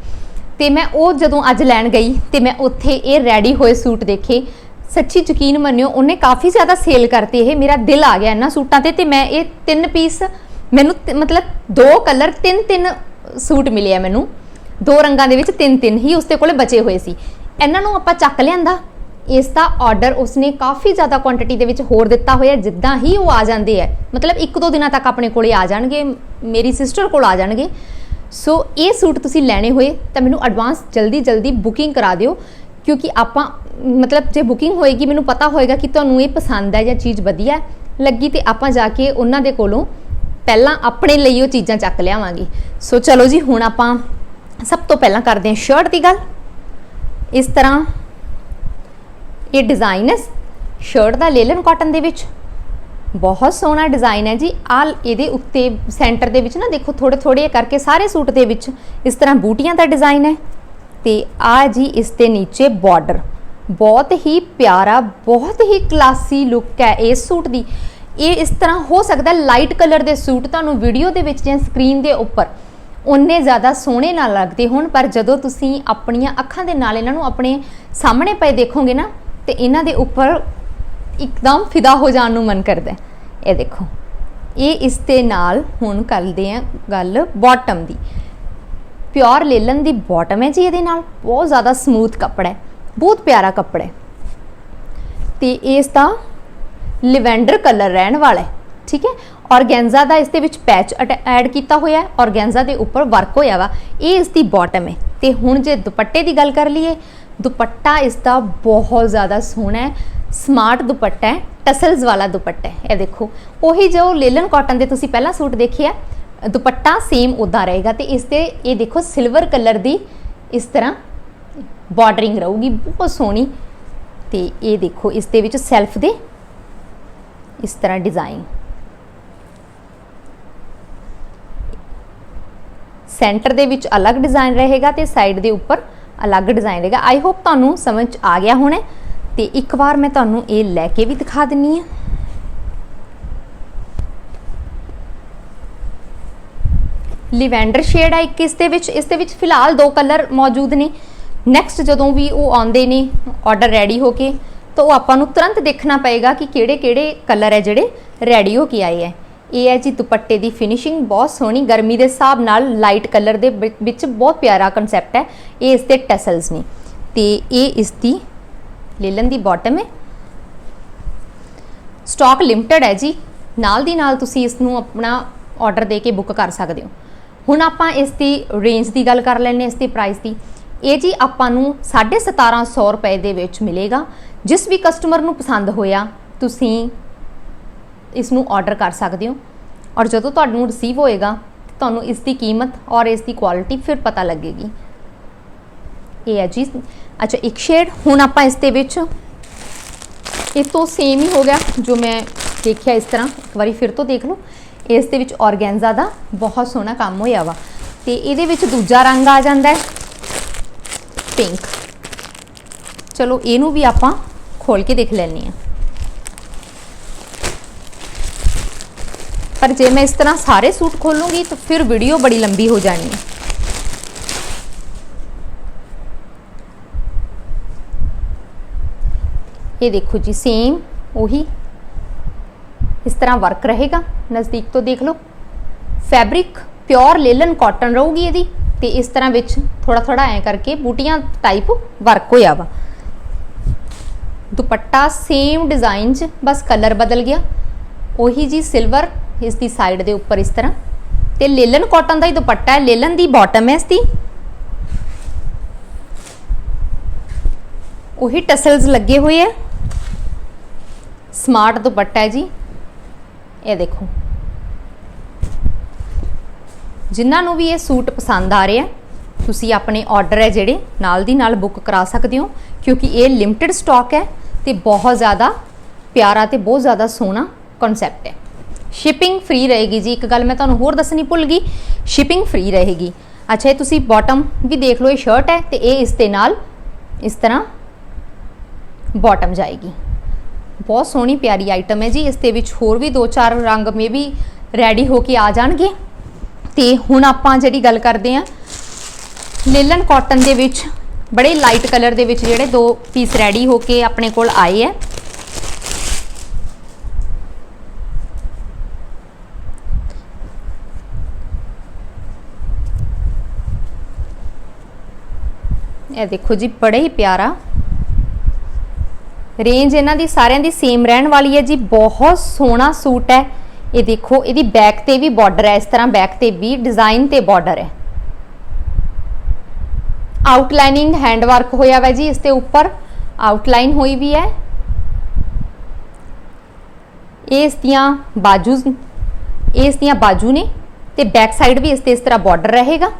ਤੇ ਮੈਂ ਉਹ ਜਦੋਂ ਅੱਜ ਲੈਣ ਗਈ ਤੇ ਮੈਂ ਉੱਥੇ ਇਹ ਰੈਡੀ ਹੋਏ ਸੂਟ ਦੇਖੇ, ਸੱਚੀ ਯਕੀਨ ਮੰਨਿਓ ਉਹਨੇ ਕਾਫੀ ਜ਼ਿਆਦਾ ਸੇਲ ਕਰਤੇ ਇਹ, ਮੇਰਾ ਦਿਲ ਆ ਗਿਆ ਇਹਨਾਂ ਸੂਟਾਂ ਤੇ ਤੇ ਮੈਂ ਇਹ ਤਿੰਨ ਪੀਸ ਮੈਨੂੰ ਮਤਲਬ ਦੋ ਕਲਰ ਤਿੰਨ ਤਿੰਨ ਸੂਟ ਮਿਲੇ ਆ ਮੈਨੂੰ। ਦੋ ਰੰਗਾਂ ਦੇ ਵਿੱਚ ਤਿੰਨ ਤਿੰਨ ਹੀ ਉਸਦੇ ਕੋਲੇ ਬਚੇ ਹੋਏ ਸੀ। ਇਹਨਾਂ ਨੂੰ ਆਪਾਂ ਚੱਕ ਲਿਆਂਦਾ। ਇਸ ਦਾ ਆਰਡਰ ਉਸਨੇ ਕਾਫੀ ਜ਼ਿਆਦਾ ਕੁਆਂਟੀਟੀ ਦੇ ਵਿੱਚ ਹੋਰ ਦਿੱਤਾ ਹੋਇਆ, ਜਿੱਦਾਂ ਹੀ ਉਹ ਆ ਜਾਂਦੇ ਆ। ਮਤਲਬ ਇੱਕ ਦੋ ਦਿਨਾਂ ਤੱਕ ਆਪਣੇ ਕੋਲੇ ਆ ਜਾਣਗੇ, ਮੇਰੀ ਸਿਸਟਰ ਕੋਲ ਆ ਜਾਣਗੇ। ਸੋ ਇਹ ਸੂਟ ਤੁਸੀਂ ਲੈਣੇ ਹੋਏ ਤਾਂ ਮੈਨੂੰ ਐਡਵਾਂਸ ਜਲਦੀ ਜਲਦੀ ਬੁਕਿੰਗ ਕਰਾ ਦਿਓ, ਕਿਉਂਕਿ ਆਪਾਂ, ਮਤਲਬ ਜੇ ਬੁਕਿੰਗ ਹੋਏਗੀ, ਮੈਨੂੰ ਪਤਾ ਹੋਏਗਾ ਕਿ ਤੁਹਾਨੂੰ ਇਹ ਪਸੰਦ ਹੈ ਜਾਂ ਚੀਜ਼ ਵਧੀਆ ਲੱਗੀ ਤੇ ਆਪਾਂ ਜਾ ਕੇ ਉਹਨਾਂ ਦੇ ਕੋਲੋਂ ਪਹਿਲਾਂ ਆਪਣੇ ਲਈ ਉਹ ਚੀਜ਼ਾਂ ਚੱਕ ਲਿਆਵਾਂਗੇ। ਸੋ ਚਲੋ ਜੀ, ਹੁਣ ਆਪਾਂ ਸਭ ਤੋਂ ਪਹਿਲਾਂ ਕਰਦੇ ਹਾਂ ਸ਼ਰਟ ਦੀ ਗੱਲ। ਇਸ ਤਰ੍ਹਾਂ ਇਹ ਡਿਜ਼ਾਈਨ ਹੈ ਸ਼ਰਟ ਦਾ ਲੇਲਨ ਕਾਟਨ ਦੇ ਵਿੱਚ। ਬਹੁਤ ਸੋਹਣਾ ਡਿਜ਼ਾਈਨ ਹੈ ਜੀ। ਆ ਇਹਦੇ ਉੱਤੇ ਸੈਂਟਰ ਦੇ ਵਿੱਚ ਨਾ ਦੇਖੋ ਥੋੜੇ ਥੋੜੇ ਕਰਕੇ ਸਾਰੇ ਸੂਟ ਦੇ ਵਿੱਚ ਇਸ ਤਰ੍ਹਾਂ ਬੂਟੀਆਂ ਦਾ ਡਿਜ਼ਾਈਨ ਹੈ। ਤੇ ਆ ਜੀ ਇਸ ਦੇ ਨੀਚੇ ਬਾਰਡਰ ਬਹੁਤ ਹੀ ਪਿਆਰਾ, ਬਹੁਤ ਹੀ ਕਲਾਸੀ ਲੁੱਕ ਹੈ ਇਸ ਸੂਟ ਦੀ। ਇਹ ਇਸ ਤਰ੍ਹਾਂ ਹੋ ਸਕਦਾ ਲਾਈਟ ਕਲਰ ਦੇ ਸੂਟ ਤੁਹਾਨੂੰ ਵੀਡੀਓ ਦੇ ਵਿੱਚ ਜਾਂ ਸਕਰੀਨ ਦੇ ਉੱਪਰ ਉਨੇ ਜ਼ਿਆਦਾ ਸੋਹਣੇ ਨਾ ਲੱਗਦੇ ਹੋਣ, ਪਰ ਜਦੋਂ ਤੁਸੀਂ ਆਪਣੀਆਂ ਅੱਖਾਂ ਦੇ ਨਾਲ ਇਹਨਾਂ ਨੂੰ ਆਪਣੇ ਸਾਹਮਣੇ ਪਏ ਦੇਖੋਗੇ ਨਾ, ਤੇ ਇਹਨਾਂ ਦੇ ਉੱਪਰ ਇੱਕਦਮ ਫਿਦਾ ਹੋ ਜਾਣ ਨੂੰ ਮਨ ਕਰਦਾ ਇਹ ਦੇਖੋ, ਇਹ ਇਸ ਦੇ ਨਾਲ ਹੁਣ ਕਰਦੇ ਆ ਗੱਲ ਬਾਟਮ ਦੀ। ਪਿਓਰ ਲੇਲਨ ਦੀ ਬਾਟਮ ਹੈ ਜੀ ਇਹਦੇ ਨਾਲ। ਬਹੁਤ ਜ਼ਿਆਦਾ ਸਮੂਥ ਕੱਪੜਾ ਹੈ। ਬਹੁਤ ਪਿਆਰਾ ਕੱਪੜਾ ਹੈ। ਤੇ ਇਸ ਦਾ ਲਿਵੈਂਡਰ ਕਲਰ ਰਹਿਣ ਵਾਲਾ ਹੈ। ਠੀਕ ਹੈ? ਔਰਗੈਂਜ਼ਾ ਦਾ ਇਸ ਦੇ ਵਿੱਚ ਪੈਚ ਐਡ ਕੀਤਾ ਹੋਇਆ ਹੈ। ਔਰਗੈਂਜ਼ਾ ਦੇ ਉੱਪਰ ਵਰਕ ਹੋਇਆ ਵਾ। ਇਹ ਇਸ ਦੀ ਬਾਟਮ ਹੈ। ਤੇ ਹੁਣ ਜੇ ਦੁਪੱਟੇ ਦੀ ਗੱਲ ਕਰ ਲਈਏ ਦੁਪੱਟਾ ਇਸ ਦਾ ਬਹੁਤ ਜ਼ਿਆਦਾ ਸੋਹਣਾ ਹੈ ਸਮਾਰਟ ਦੁਪੱਟਾ ਹੈ ਟਸਲਸ ਵਾਲਾ ਦੁਪੱਟਾ ਹੈ। ਇਹ ਦੇਖੋ, ਉਹੀ ਜੋ ਲੇਲਨ ਕਾਟਨ ਦੇ ਤੁਸੀਂ ਪਹਿਲਾਂ ਸੂਟ ਦੇਖਿਆ, ਦੁਪੱਟਾ ਸੇਮ ਉਦਾਂ ਰਹੇਗਾ ਤੇ ਇਸ ਤੇ ਇਹ ਦੇਖੋ ਸਿਲਵਰ ਕਲਰ ਦੀ ਇਸ ਤਰ੍ਹਾਂ ਬਾਰਡਰਿੰਗ ਰਹੂਗੀ, ਬਹੁਤ ਸੋਹਣੀ। ਤੇ ਇਹ ਦੇਖੋ ਇਸ ਦੇ ਵਿੱਚ ਸੈਲਫ ਦੇ ਇਸ ਤਰ੍ਹਾਂ ਡਿਜ਼ਾਈਨ ਸੈਂਟਰ ਦੇ ਵਿੱਚ ਅਲੱਗ ਡਿਜ਼ਾਈਨ ਰਹੇਗਾ ਤੇ ਸਾਈਡ ਦੇ ਉੱਪਰ ਅਲੱਗ ਡਿਜ਼ਾਈਨ ਰਹੇਗਾ ਆਈ ਹੋਪ ਤੁਹਾਨੂੰ ਸਮਝ ਆ ਗਿਆ ਹੋਣਾ ਤੇ ਇੱਕ ਵਾਰ ਮੈਂ ਤੁਹਾਨੂੰ ਇਹ ਲੈ ਕੇ ਵੀ ਦਿਖਾ ਦਿੰਨੀ ਆ ਲਿਵੈਂਡਰ ਸ਼ੇਡ ਹੈ ਇੱਕ ਇਸ ਦੇ ਵਿੱਚ। ਇਸ ਦੇ ਵਿੱਚ ਫਿਲਹਾਲ ਦੋ ਕਲਰ ਮੌਜੂਦ ਨੇ। ਨੈਕਸਟ ਜਦੋਂ ਵੀ ਉਹ ਆਉਂਦੇ ਨੇ ਆਰਡਰ ਰੈਡੀ ਹੋ ਕੇ, ਤਾਂ ਉਹ ਆਪਾਂ ਨੂੰ ਤੁਰੰਤ ਦੇਖਣਾ ਪਏਗਾ ਕਿ ਕਿਹੜੇ ਕਿਹੜੇ ਕਲਰ ਹੈ ਜਿਹੜੇ ਰੈਡੀ ਹੋ ਕੇ ਆਏ ਹੈ। ਇਹ ਹੈ ਜੀ ਦੁਪੱਟੇ ਦੀ ਫਿਨਿਸ਼ਿੰਗ ਬਹੁਤ ਸੋਹਣੀ, ਗਰਮੀ ਦੇ ਹਿਸਾਬ ਨਾਲ ਲਾਈਟ ਕਲਰ ਦੇ ਵਿੱਚ ਬਹੁਤ ਪਿਆਰਾ ਕਨਸੈਪਟ ਹੈ, ਇਹ ਇਸ ਦੇ ਟੈਸਲਸ ਨੇ। ਤੇ ਇਹ ਇਸ ਦੀ ਲੇਲਨ ਦੀ ਬਾਟਮ ਹੈ। ਸਟਾਕ ਲਿਮਟਿਡ ਹੈ ਜੀ, ਨਾਲ ਦੀ ਨਾਲ ਤੁਸੀਂ ਇਸ ਨੂੰ ਆਪਣਾ ਆਰਡਰ ਦੇ ਕੇ ਬੁੱਕ ਕਰ ਸਕਦੇ ਹੋ। ਹੁਣ ਆਪਾਂ ਇਸ ਦੀ ਰੇਂਜ ਦੀ ਗੱਲ ਕਰ ਲੈਂਦੇ ਹਾਂ, ਇਸ ਦੀ ਪ੍ਰਾਈਸ ਦੀ। ਇਹ ਜੀ ਆਪਾਂ ਨੂੰ 1750 ਰੁਪਏ ਦੇ ਵਿੱਚ ਮਿਲੇਗਾ। ਜਿਸ ਵੀ ਕਸਟਮਰ ਨੂੰ ਪਸੰਦ ਹੋਇਆ, ਤੁਸੀਂ ਇਸ ਨੂੰ ਆਰਡਰ ਕਰ ਸਕਦੇ ਹੋ। ਔਰ ਜਦੋਂ ਤੁਹਾਨੂੰ ਰਿਸੀਵ ਹੋਏਗਾ, ਤੁਹਾਨੂੰ ਇਸ ਦੀ ਕੀਮਤ ਔਰ ਇਸ ਦੀ ਕੁਆਲਿਟੀ ਫਿਰ ਪਤਾ ਲੱਗੇਗੀ। ਇਹ ਹੈ ਜੀ। ਅੱਛਾ, ਇੱਕ ਸ਼ੇਡ ਹੁਣ ਆਪਾਂ ਇਸ ਦੇ ਵਿੱਚ, ਇਹ ਤੋਂ ਸੇਮ ਹੀ ਹੋ ਗਿਆ, ਜੋ ਮੈਂ ਦੇਖਿਆ ਇਸ ਤਰ੍ਹਾਂ। ਇੱਕ ਵਾਰੀ ਫਿਰ ਤੋਂ ਦੇਖ ਲਓ। ਇਸ ਦੇ ਵਿੱਚ ਔਰਗੈਂਜ਼ਾ ਦਾ ਬਹੁਤ ਸੋਹਣਾ ਕੰਮ ਹੋਇਆ ਵਾ। ਤੇ ਇਹਦੇ ਵਿੱਚ ਦੂਜਾ ਰੰਗ ਆ ਜਾਂਦਾ ਹੈ ਪਿੰਕ ਚਲੋ, ਇਹਨੂੰ ਵੀ ਆਪਾਂ ਖੋਲ ਕੇ ਦੇਖ ਲੈਣੇ ਆ ਪਰ ਜੇ ਮੈਂ ਇਸ ਤਰ੍ਹਾਂ ਸਾਰੇ ਸੂਟ ਖੋਲੂੰਗੀ ਤਾਂ ਫਿਰ ਵੀਡੀਓ ਬੜੀ ਲੰਬੀ ਹੋ ਜਾਣੀ ਹੈ। ਇਹ ਦੇਖੋ ਜੀ ਸੇਮ ਉਹੀ। ਇਸ ਤਰ੍ਹਾਂ ਵਰਕ ਰਹੇਗਾ। ਨਜ਼ਦੀਕ ਤੋਂ ਦੇਖ ਲਓ। ਫੈਬਰਿਕ ਪਿਓਰ ਲੇਲਨ ਕਾਟਨ ਰਹੂਗੀ ਇਹਦੀ ਤੇ ਇਸ ਤਰ੍ਹਾਂ ਵਿੱਚ ਥੋੜਾ ਥੋੜਾ ਐ ਕਰਕੇ ਬੂਟੀਆਂ ਟਾਈਪ ਵਰਕ ਹੋਇਆ ਵਾ। ਦੁਪੱਟਾ ਸੇਮ ਡਿਜ਼ਾਈਨ 'ਚ ਬਸ ਕਲਰ ਬਦਲ ਗਿਆ। ਉਹੀ ਜੀ ਸਿਲਵਰ ਇਸ ਦੀ ਸਾਈਡ ਦੇ ਉੱਪਰ ਇਸ ਤਰ੍ਹਾਂ। ਤੇ ਲੇਲਨ ਕਾਟਨ ਦਾ ਹੀ ਦੁਪੱਟਾ ਹੈ। ਲੇਲਨ ਦੀ ਬਾਟਮ ਹੈ ਇਸ ਦੀ। ਉਹੀ ਟਸਲਸ ਲੱਗੇ ਹੋਏ ਹੈ। ਸਮਾਰਟ ਦੁਪੱਟਾ ਹੈ ਜੀ। ਇਹ ਦੇਖੋ। ਜਿਨ੍ਹਾਂ ਨੂੰ ਵੀ ਇਹ ਸੂਟ ਪਸੰਦ ਆ ਰਿਹਾ ਤੁਸੀਂ ਆਪਣੇ ਆਰਡਰ ਹੈ ਜਿਹੜੇ ਨਾਲ ਦੀ ਨਾਲ ਬੁੱਕ ਕਰਾ ਸਕਦੇ ਹੋ, ਕਿਉਂਕਿ ਇਹ ਲਿਮਟਿਡ ਸਟਾਕ ਹੈ ਤੇ ਬਹੁਤ ਜ਼ਿਆਦਾ ਪਿਆਰਾ ਤੇ ਬਹੁਤ ਜ਼ਿਆਦਾ ਸੋਹਣਾ ਕਨਸੈਪਟ ਹੈ। ਸ਼ਿਪਿੰਗ ਫ੍ਰੀ ਰਹੇਗੀ ਜੀ। ਇੱਕ ਗੱਲ ਮੈਂ ਤੁਹਾਨੂੰ ਹੋਰ ਦੱਸਣੀ ਭੁੱਲ ਗਈ। ਸ਼ਿਪਿੰਗ ਫ੍ਰੀ ਰਹੇਗੀ। ਅੱਛਾ, ਇਹ ਤੁਸੀਂ ਬਾਟਮ ਵੀ ਦੇਖ ਲਓ, ਇਹ ਸ਼ਰਟ ਹੈ ਤੇ ਇਹ ਇਸ ਦੇ ਨਾਲ ਇਸ ਤਰ੍ਹਾਂ ਬਾਟਮ ਜਾਏਗੀ। ਬਹੁਤ ਸੋਹਣੀ ਪਿਆਰੀ ਆਈਟਮ ਹੈ ਜੀ। ਇਸ ਦੇ ਵਿੱਚ ਹੋਰ ਵੀ ਦੋ ਚਾਰ ਰੰਗ ਮੇ ਵੀ ਰੈਡੀ ਹੋ ਕੇ ਆ ਜਾਣਗੇ। ਤੇ ਹੁਣ ਆਪਾਂ ਜਿਹੜੀ ਗੱਲ ਕਰਦੇ ਆ ਲੇਲਨ ਕਾਟਨ ਦੇ ਵਿੱਚ ਬੜੇ ਲਾਈਟ ਕਲਰ ਦੇ ਵਿੱਚ ਜਿਹੜੇ ਦੋ ਪੀਸ ਰੈਡੀ ਹੋ ਕੇ ਆਪਣੇ ਕੋਲ ਆਏ ਹੈ। ਇਹ ਦੇਖੋ ਜੀ, ਬੜਾ ਹੀ ਪਿਆਰਾ। ਰੇਂਜ ਇਹਨਾਂ ਦੀ ਸਾਰਿਆਂ ਦੀ ਸੇਮ ਰਹਿਣ ਵਾਲੀ ਹੈ ਜੀ, ਬਹੁਤ ਸੋਹਣਾ ਸੂਟ ਹੈ। ਇਹ ਦੇਖੋ, ਇਹਦੀ ਬੈਕ ਤੇ ਵੀ ਬਾਰਡਰ ਹੈ, ਇਸ ਤਰ੍ਹਾਂ ਬੈਕ ਤੇ ਵੀ ਡਿਜ਼ਾਈਨ ਤੇ ਬਾਰਡਰ ਹੈ। ਆਊਟਲਾਈਨਿੰਗ ਹੈਂਡ ਵਰਕ ਹੋਇਆ ਵਾ ਜੀ, ਇਸ ਦੇ ਉੱਪਰ ਆਊਟਲਾਈਨ ਹੋਈ ਵੀ ਹੈ। ਇਸ ਦੀਆਂ ਬਾਜੂ ਇਸ ਦੀਆਂ ਬਾਜੂ ਨੇ ਤੇ ਬੈਕ ਸਾਈਡ ਵੀ ਇਸ ਤੇ ਇਸ ਤਰ੍ਹਾਂ ਬਾਰਡਰ ਰਹੇਗਾ।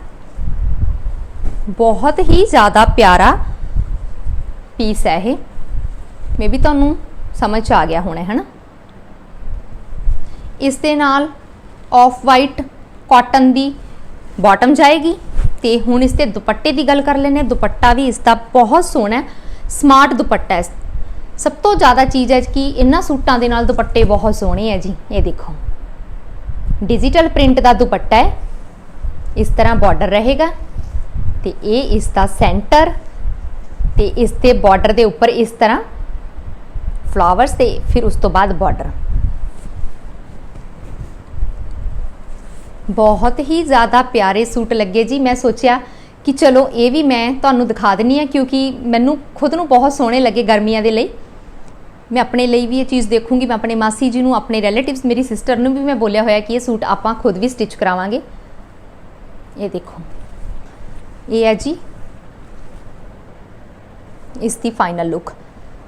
ਬਹੁਤ ਹੀ ਜ਼ਿਆਦਾ ਪਿਆਰਾ ਪੀਸ ਹੈ ਇਹ। ਮੇਬੀ ਤੁਹਾਨੂੰ ਸਮਝ ਚ ਆ ਗਿਆ ਹੋਣਾ ਹੈ ਨਾ ਇਸ ਦੇ ਨਾਲ ਆਫ ਵਾਈਟ ਕਾਟਨ ਦੀ ਬਾਟਮ ਜਾਏਗੀ ਤੇ ਹੁਣ ਇਸ ਤੇ ਦੁਪੱਟੇ ਦੀ ਗੱਲ ਕਰ ਲੈਨੇ ਦੁਪੱਟਾ ਵੀ ਇਸ ਦਾ ਬਹੁਤ ਸੋਹਣਾ ਸਮਾਰਟ ਦੁਪੱਟਾ ਹੈ ਸਭ ਤੋਂ ਜ਼ਿਆਦਾ ਚੀਜ਼ ਹੈ ਕਿ ਇਹਨਾਂ ਸੂਟਾਂ ਦੇ ਨਾਲ ਦੁਪੱਟੇ ਬਹੁਤ ਸੋਹਣੇ ਹੈ ਜੀ। ਇਹ ਦੇਖੋ। ਡਿਜੀਟਲ ਪ੍ਰਿੰਟ ਦਾ ਦੁਪੱਟਾ ਹੈ। ਇਸ ਤਰ੍ਹਾਂ ਬਾਰਡਰ ਰਹੇਗਾ। ਤੇ ਇਹ ਇਸ ਦਾ ਸੈਂਟਰ ਤੇ ਇਸ ਤੇ ਬਾਰਡਰ ਦੇ ਉੱਪਰ ਇਸ ਤਰ੍ਹਾਂ ਫਲਾਵਰਸ ਤੇ ਫਿਰ ਉਸ ਤੋਂ ਬਾਅਦ ਬਾਰਡਰ ਬਹੁਤ ਹੀ ਜ਼ਿਆਦਾ ਪਿਆਰੇ ਸੂਟ ਲੱਗੇ ਜੀ। ਮੈਂ ਸੋਚਿਆ ਕਿ ਚਲੋ ਇਹ ਵੀ ਮੈਂ ਤੁਹਾਨੂੰ ਦਿਖਾ ਦਿੰਨੀ ਆ ਕਿਉਂਕਿ ਮੈਨੂੰ ਖੁਦ ਨੂੰ ਬਹੁਤ ਸੋਹਣੇ ਲੱਗੇ ਗਰਮੀਆਂ ਦੇ ਲਈ। ਮੈਂ ਆਪਣੇ ਲਈ ਵੀ ਇਹ ਚੀਜ਼ ਦੇਖੂੰਗੀ। ਮੈਂ ਆਪਣੇ ਮਾਸੀ ਜੀ ਨੂੰ, ਆਪਣੇ ਰਿਲੇਟਿਵਸ ਮੇਰੀ ਸਿਸਟਰ ਨੂੰ ਵੀ ਮੈਂ ਬੋਲਿਆ ਹੋਇਆ ਕਿ ਇਹ ਸੂਟ ਆਪਾਂ ਖੁਦ ਵੀ ਸਟਿਚ ਕਰਾਵਾਂਗੇ। ਇਹ ਦੇਖੋ। ਇਹ ਹੈ ਜੀ। ਇਸ ਦੀ ਫਾਈਨਲ ਲੁੱਕ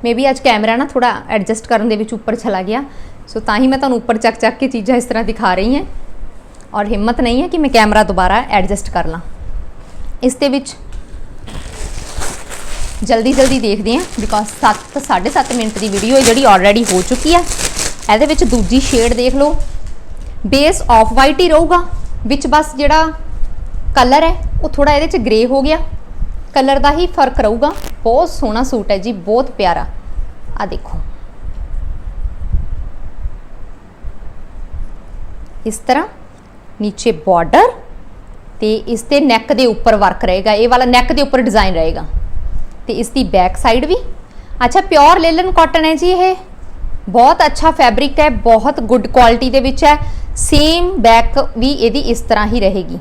ਮੇ ਵੀ ਅੱਜ ਕੈਮਰਾ ਨਾ ਥੋੜਾ ਐਡਜਸਟ ਕਰਨ ਦੇ ਵਿੱਚ ਉੱਪਰ ਚਲਾ ਗਿਆ। ਸੋ ਤਾਂ ਹੀ ਮੈਂ ਤੁਹਾਨੂੰ ਉੱਪਰ ਚੱਕ ਚੱਕ ਕੇ ਚੀਜ਼ਾਂ ਇਸ ਤਰ੍ਹਾਂ ਦਿਖਾ ਰਹੀ ਹਾਂ। ਔਰ ਹਿੰਮਤ ਨਹੀਂ ਹੈ ਕਿ ਮੈਂ ਕੈਮਰਾ ਦੁਬਾਰਾ ਐਡਜਸਟ ਕਰ ਲਾਂ। ਇਸ ਦੇ ਵਿੱਚ ਜਲਦੀ ਜਲਦੀ ਦੇਖਦੇ ਹਾਂ ਬਿਕੋਜ਼ 7 7.5 ਮਿੰਟ ਦੀ ਵੀਡੀਓ ਹੈ ਜਿਹੜੀ ਆਲਰੇਡੀ ਹੋ ਚੁੱਕੀ ਹੈ ਇਹਦੇ ਵਿੱਚ ਦੂਜੀ ਸ਼ੇਡ ਦੇਖ ਲਓ। ਬੇਸ ਆਫ ਵਾਈਟ ਹੀ ਰਹੂਗਾ, ਵਿੱਚ ਬਸ ਜਿਹੜਾ ਕਲਰ ਹੈ, ਉਹ ਥੋੜਾ ਇਹਦੇ ਚ ਗ੍ਰੇ ਹੋ ਗਿਆ। ਕਲਰ ਦਾ ਹੀ ਫ਼ਰਕ ਰਹੂਗਾ। ਬਹੁਤ ਸੋਹਣਾ ਸੂਟ ਹੈ ਜੀ, ਬਹੁਤ ਪਿਆਰਾ। ਆ ਦੇਖੋ। ਇਸ ਤਰ੍ਹਾਂ ਨੀਚੇ ਬਾਰਡਰ ਤੇ ਇਸ ਤੇ ਨੈਕ ਦੇ ਉੱਪਰ ਵਰਕ ਰਹੇਗਾ। ਇਹ ਵਾਲਾ ਨੈਕ ਦੇ ਉੱਪਰ ਡਿਜ਼ਾਈਨ ਰਹੇਗਾ। ਤੇ ਇਸ ਦੀ ਬੈਕ ਸਾਈਡ ਵੀ। ਅੱਛਾ ਪਿਓਰ ਲੇਲਨ ਕਾਟਨ ਹੈ ਜੀ ਇਹ। ਬਹੁਤ ਅੱਛਾ ਫੈਬਰਿਕ ਹੈ, ਬਹੁਤ ਗੁੱਡ ਕੁਆਲਿਟੀ ਦੇ ਵਿੱਚ ਹੈ। ਸੇਮ ਬੈਕ ਵੀ ਇਹਦੀ ਇਸ ਤਰ੍ਹਾਂ ਹੀ ਰਹੇਗੀ।